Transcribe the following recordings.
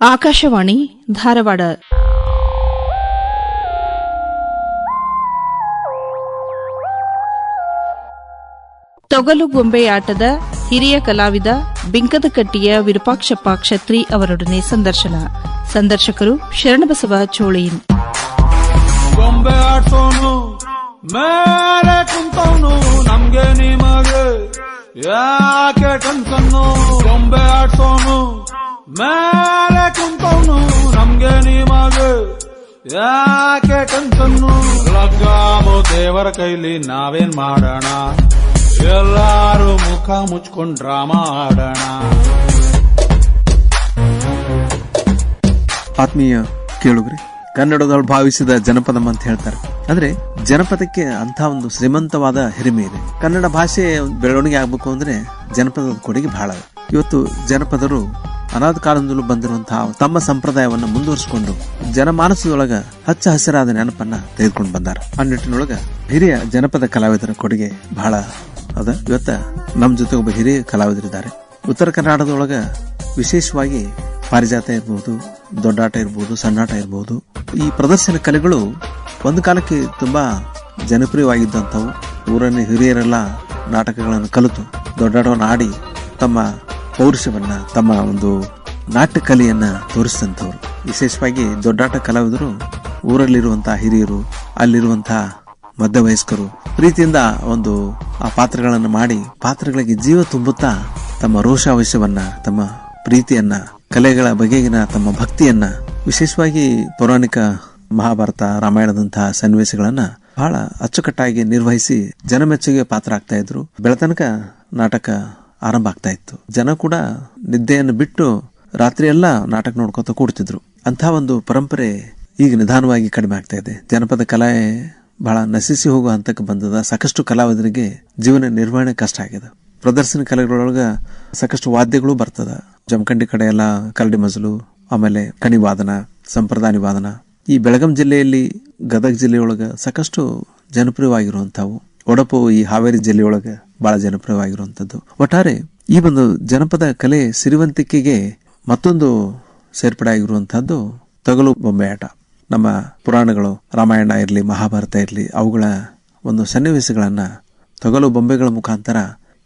ಆಕಾಶವಾಣಿ ಧಾರವಾಡ. ತೊಗಲು ಗೊಂಬೆಯಾಟದ ಹಿರಿಯ ಕಲಾವಿದ ಬಿಂಕದಕಟ್ಟಿಯ ವಿರೂಪಾಕ್ಷಪ್ಪ ಕ್ಷತ್ರಿ ಅವರೊಡನೆ ಸಂದರ್ಶನ. ಸಂದರ್ಶಕರು ಶರಣಬಸವ ನಿಮಗೆ ಯಾಕೆ ಮೇಲೆ ಕುಂತವನು ನಮ್ಗೆ ನಿಮಗೆ ಯಾಕೆ ಕಂತನ್ನು ಲಗ್ಗಾಮು ದೇವರ ಕೈಲಿ ನಾವೇನ್ ಮಾಡೋಣ? ಎಲ್ಲಾರು ಮುಖ ಮುಚ್ಕೊಂಡ್ ಡ್ರಾಮಾ ಆಡೋಣ. ಆತ್ಮೀಯ ಕೇಳುಗ್ರಿ ಕನ್ನಡದೊಳಗೆ ಭಾವಿಸಿದ ಜನಪದ ಅಂತ ಹೇಳ್ತಾರೆ. ಅಂದ್ರೆ ಜನಪದಕ್ಕೆ ಅಂತ ಒಂದು ಶ್ರೀಮಂತವಾದ ಹಿರಿಮೆ ಇದೆ. ಕನ್ನಡ ಭಾಷೆ ಬೆಳವಣಿಗೆ ಆಗ್ಬೇಕು ಅಂದ್ರೆ ಜನಪದದ ಕೊಡುಗೆ ಬಹಳ. ಇವತ್ತು ಜನಪದರು ಅನಾಥ ಕಾಲದಿಂದಲೂ ಬಂದಿರುವಂತಹ ತಮ್ಮ ಸಂಪ್ರದಾಯವನ್ನು ಮುಂದುವರಿಸಿಕೊಂಡು ಜನಮಾನಸದೊಳಗ ಹಚ್ಚ ಹಸಿರಾದ ನೆನಪನ್ನ ತೆಗೆದುಕೊಂಡು ಬಂದಾರ. ಆ ನಿಟ್ಟಿನೊಳಗ ಹಿರಿಯ ಜನಪದ ಕಲಾವಿದರ ಕೊಡುಗೆ ಬಹಳ ಅದ. ಇವತ್ತ ನಮ್ಮ ಜೊತೆ ಒಬ್ಬ ಹಿರಿಯ ಕಲಾವಿದರಿದ್ದಾರೆ. ಉತ್ತರ ಕರ್ನಾಟಕದೊಳಗ ವಿಶೇಷವಾಗಿ ಪಾರಿಜಾತ ಇರ್ಬೋದು, ದೊಡ್ಡಾಟ ಇರ್ಬೋದು, ಸಣ್ಣಾಟ ಇರ್ಬೋದು. ಈ ಪ್ರದರ್ಶನ ಕಲೆಗಳು ಒಂದು ಕಾಲಕ್ಕೆ ತುಂಬಾ ಜನಪ್ರಿಯವಾಗಿದ್ದಂಥವು. ಊರನ್ನ ಹಿರಿಯರೆಲ್ಲ ನಾಟಕಗಳನ್ನು ಕಲಿತು ದೊಡ್ಡಾಟವನ್ನು ಆಡಿ ತಮ್ಮ ಪೌರುಷವನ್ನ ತಮ್ಮ ಒಂದು ನಾಟ್ಯ ಕಲೆಯನ್ನ ತೋರಿಸಿದಂಥವ್ರು. ವಿಶೇಷವಾಗಿ ದೊಡ್ಡಾಟ ಕಲಾವಿದರು, ಊರಲ್ಲಿರುವಂತಹ ಹಿರಿಯರು, ಅಲ್ಲಿರುವಂತಹ ಮಧ್ಯವಯಸ್ಕರು, ಪ್ರೀತಿಯಿಂದ ಒಂದು ಆ ಪಾತ್ರಗಳನ್ನು ಮಾಡಿ ಪಾತ್ರಗಳಿಗೆ ಜೀವ ತುಂಬುತ್ತಾ ತಮ್ಮ ರೋಷಾವೇಶವನ್ನ, ತಮ್ಮ ಪ್ರೀತಿಯನ್ನ, ಕಲೆಗಳ ಬಗೆಗಿನ ತಮ್ಮ ಭಕ್ತಿಯನ್ನ, ವಿಶೇಷವಾಗಿ ಪೌರಾಣಿಕ ಮಹಾಭಾರತ, ರಾಮಾಯಣದಂತಹ ಸನ್ನಿವೇಶಗಳನ್ನ ಬಹಳ ಅಚ್ಚುಕಟ್ಟಾಗಿ ನಿರ್ವಹಿಸಿ ಜನಮೆಚ್ಚುಗೆ ಪಾತ್ರ ಆಗ್ತಾ ಇದ್ರು. ಬೆಳತನಕ ನಾಟಕ ಆರಂಭ ಆಗ್ತಾ ಇತ್ತು. ಜನ ಕೂಡ ನಿದ್ದೆಯನ್ನು ಬಿಟ್ಟು ರಾತ್ರಿಯೆಲ್ಲ ನಾಟಕ ನೋಡ್ಕೊತ ಕೂಡ್ತಿದ್ರು. ಅಂತ ಒಂದು ಪರಂಪರೆ ಈಗ ನಿಧಾನವಾಗಿ ಕಡಿಮೆ ಆಗ್ತಾ ಇದೆ. ಜನಪದ ಕಲೆ ಬಹಳ ನಶಿಸಿ ಹೋಗುವ ಹಂತಕ್ಕೆ ಬಂದದ. ಸಾಕಷ್ಟು ಕಲಾವಿದರಿಗೆ ಜೀವನ ನಿರ್ವಹಣೆ ಕಷ್ಟ ಆಗಿದೆ ಪ್ರದರ್ಶನ ಕಲೆಗಳೊಳಗ ಸಾಕಷ್ಟು ವಾದ್ಯಗಳು ಬರ್ತದ. ಜಮಖಂಡಿ ಕಡೆ ಎಲ್ಲ ಕರಡಿ ಮಜಲು, ಆಮೇಲೆ ಕಣಿವಾದನ ಸಂಪ್ರದಾಯ ವಾದನ. ಈ ಬೆಳಗಾಂ ಜಿಲ್ಲೆಯಲ್ಲಿ ಗದಗ ಜಿಲ್ಲೆಯೊಳಗ ಸಾಕಷ್ಟು ಜನಪ್ರಿಯವಾಗಿರುವಂಥವು. ಒಡಪು ಈ ಹಾವೇರಿ ಜಿಲ್ಲೆಯೊಳಗ ಬಹಳ ಜನಪ್ರಿಯವಾಗಿರುವಂಥದ್ದು ಒಟ್ಟಾರೆ ಈ ಒಂದು ಜನಪದ ಕಲೆ ಸಿರಿವಂತಿಕೆಗೆ ಮತ್ತೊಂದು ಸೇರ್ಪಡೆ ಆಗಿರುವಂತಹದ್ದು ತಗಲು ಬೊಂಬೆ ಆಟ. ನಮ್ಮ ಪುರಾಣಗಳು ರಾಮಾಯಣ ಇರಲಿ, ಮಹಾಭಾರತ ಇರಲಿ, ಅವುಗಳ ಒಂದು ಸನ್ನಿವೇಶಗಳನ್ನು ತೊಗಲು ಬೊಂಬೆಗಳ ಮುಖಾಂತರ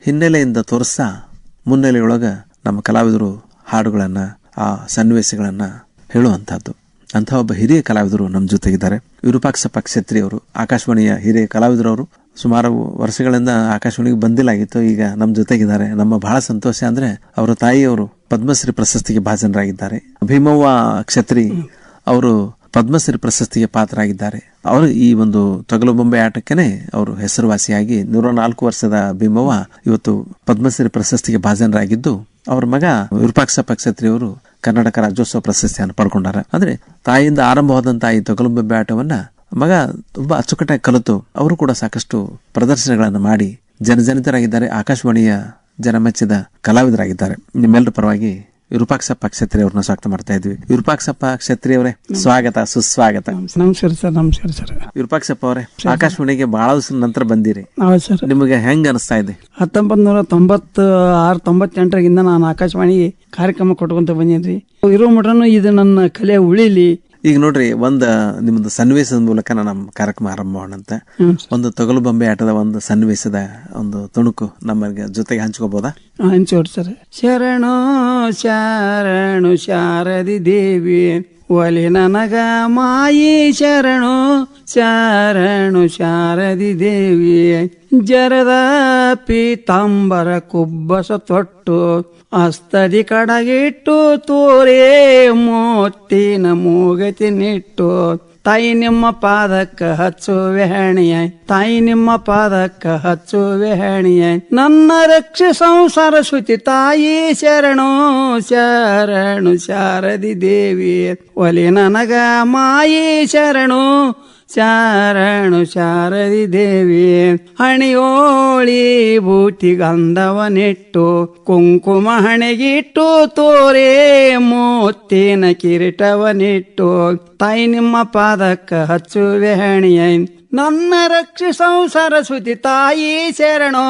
ಹಿನ್ನೆಲೆಯಿಂದ ತೋರಿಸ್ತಾ ಮುನ್ನೆಲೆಯೊಳಗ ನಮ್ಮ ಕಲಾವಿದರು ಹಾಡುಗಳನ್ನು, ಆ ಸನ್ನಿವೇಶಗಳನ್ನು ಹೇಳುವಂಥದ್ದು ಅಂತ ಒಬ್ಬ ಹಿರಿಯ ಕಲಾವಿದರು ನಮ್ಮ ಜೊತೆಗಿದ್ದಾರೆ. ವಿರೂಪಾಕ್ಷಪ್ಪ ಕ್ಷೇತ್ರಿಯವರು, ಆಕಾಶವಾಣಿಯ ಹಿರಿಯ ಕಲಾವಿದರವರು ಸುಮಾರು ವರ್ಷಗಳಿಂದ ಆಕಾಶವಾಣಿಗೆ ಬಂದಿಲ್ಲಾಗಿತ್ತು ಈಗ ನಮ್ಮ ಜೊತೆಗಿದ್ದಾರೆ. ನಮ್ಮ ಬಹಳ ಸಂತೋಷ ಅಂದ್ರೆ ಅವರ ತಾಯಿಯವರು ಪದ್ಮಶ್ರೀ ಪ್ರಶಸ್ತಿಗೆ ಭಾಜನರಾಗಿದ್ದಾರೆ. ಭೀಮವ್ವ ಕ್ಷತ್ರಿ ಅವರು ಪದ್ಮಶ್ರೀ ಪ್ರಶಸ್ತಿಗೆ ಪಾತ್ರರಾಗಿದ್ದಾರೆ. ಅವರು ಈ ಒಂದು ತೊಗಲು ಬೊಂಬೆ ಆಟಕ್ಕೇನೆ ಅವರು ಹೆಸರುವಾಸಿಯಾಗಿ ನೂರ ನಾಲ್ಕು ವರ್ಷದ ಭೀಮವ್ವ ಇವತ್ತು ಪದ್ಮಶ್ರೀ ಪ್ರಶಸ್ತಿಗೆ ಭಾಜನರಾಗಿದ್ದು, ಅವ್ರ ಮಗ ವಿರೂಪಾಕ್ಷಪ್ಪ ಕ್ಷತ್ರಿ ಅವರು ಕರ್ನಾಟಕ ರಾಜ್ಯೋತ್ಸವ ಪ್ರಶಸ್ತಿಯನ್ನು ಪಡ್ಕೊಂಡಾರ. ಅಂದ್ರೆ ತಾಯಿಯಿಂದ ಆರಂಭವಾದಂತಹ ಈ ತೊಗಲು ಬೊಂಬೆ ಆಟವನ್ನ ಮಗ ತುಂಬಾ ಅಚ್ಚುಕಟ್ಟಾಗಿ ಕಲಿತು ಅವರು ಕೂಡ ಸಾಕಷ್ಟು ಪ್ರದರ್ಶನಗಳನ್ನು ಮಾಡಿ ಜನಜನಿತರಾಗಿದ್ದಾರೆ. ಆಕಾಶವಾಣಿಯ ಜನಮೆಚ್ಚಿದ ಕಲಾವಿದರಾಗಿದ್ದಾರೆ. ನಿಮ್ಮೆಲ್ಲರ ಪರವಾಗಿ ವಿರೂಪಾಕ್ಷಪ್ಪ ಕ್ಷತ್ರಿ ಅವ್ರನ್ನ ಸ್ವಾಗತ ಮಾಡ್ತಾ ಇದ್ವಿ. ವಿರೂಪಾಕ್ಷಪ್ಪ ಕ್ಷತ್ರಿ ಅವರೇ ಸ್ವಾಗತ ಸುಸ್ವಾಗತ. ನಮಸ್ಕಾರ ಸರ್ ನಮಸ್ಕಾರ ಸರ್. ವಿರೂಪಾಕ್ಷಪ್ಪ ಅವರೇ ಆಕಾಶವಾಣಿಗೆ ಬಹಳ ದಿವಸ ನಂತರ ಬಂದಿರಿ. ನಿಮಗೆ ಹೆಂಗ್ ಅನಿಸ್ತಾ ಇದೆ? ಹತ್ತೊಂಬತ್ ನೂರ ತೊಂಬತ್ ಆರು ತೊಂಬತ್ತೆಂಟರಾಗಿಂದ ನಾನು ಆಕಾಶವಾಣಿ ಕಾರ್ಯಕ್ರಮ ಕೊಟ್ಕೊಂತ ಬಂದೇನ್ರಿ ಇರೋ ಮಟನು ಇದು ನನ್ನ ಕಲೆ ಉಳಿಲಿ. ಈಗ ನೋಡ್ರಿ ಒಂದು ನಿಮ್ದು ಸನ್ನಿವೇಶದ ಮೂಲಕ ನಾನು ನಮ್ಮ ಕಾರ್ಯಕ್ರಮ ಆರಂಭ ಮಾಡೋಣಂತೆ. ಒಂದು ತೊಗಲು ಬೊಂಬೆ ಆಟದ ಒಂದು ಸನ್ನಿವೇಶದ ಒಂದು ತುಣುಕು ನಮಗೆ ಜೊತೆಗೆ ಹಂಚ್ಕೋಬಹುದಾ ಹಂಚೋಡ್ ಸರ್ ಶರಣು ಶರಣು ಶಾರದಿ ದೇವಿ ಒಲಿ ನನಗ ಮಾಯಿ ಶರಣು ಶರಣು ಶಾರದಿ ದೇವಿ ಜರದ ಪೀತಾಂಬರ ಕುಬ್ಬಸ ತೊಟ್ಟು, ಅಸ್ತದಿ ಕಡಗಿಟ್ಟು ತೋರೇ, ಮೋತಿನ ಮೂಗತಿ ನಿಟ್ಟು. ತಾಯಿ ನಿಮ್ಮ ಪಾದಕ್ಕ ಹಚ್ಚುವೆ ಹೆಣಿಯ ತಾಯಿ ನಿಮ್ಮ ಪಾದಕ್ಕ ಹಚ್ಚು ಹೆಣಿಯ ನನ್ನ ಸಂಸಾರ ಸುತಿ ತಾಯಿ ಶರಣು ಶರಣು ಶಾರದಿ ದೇವಿ. ಒಲಿ ನನಗ ಮಾಯಿ ಶರಣು ಶರಣು ಶಾರದಿ ದೇವಿ, ಹಣಿಯೋಳಿ ಬೂಟಿ ಗಂಧವನಿಟ್ಟು, ಕುಂಕುಮ ಹಣೆಗಿಟ್ಟು ತೋರೇ ಮೂತ್ತಿನ ಕಿರೀಟವನಿಟ್ಟು ತಾಯಿ ನಿಮ್ಮ ಪಾದಕ್ಕ ಹಚ್ಚುವೆ ಹಣಿಯ. ನನ್ನ ರಕ್ಷಿಸೌ ಸರಸ್ವತಿ ತಾಯಿ ಶರಣೋ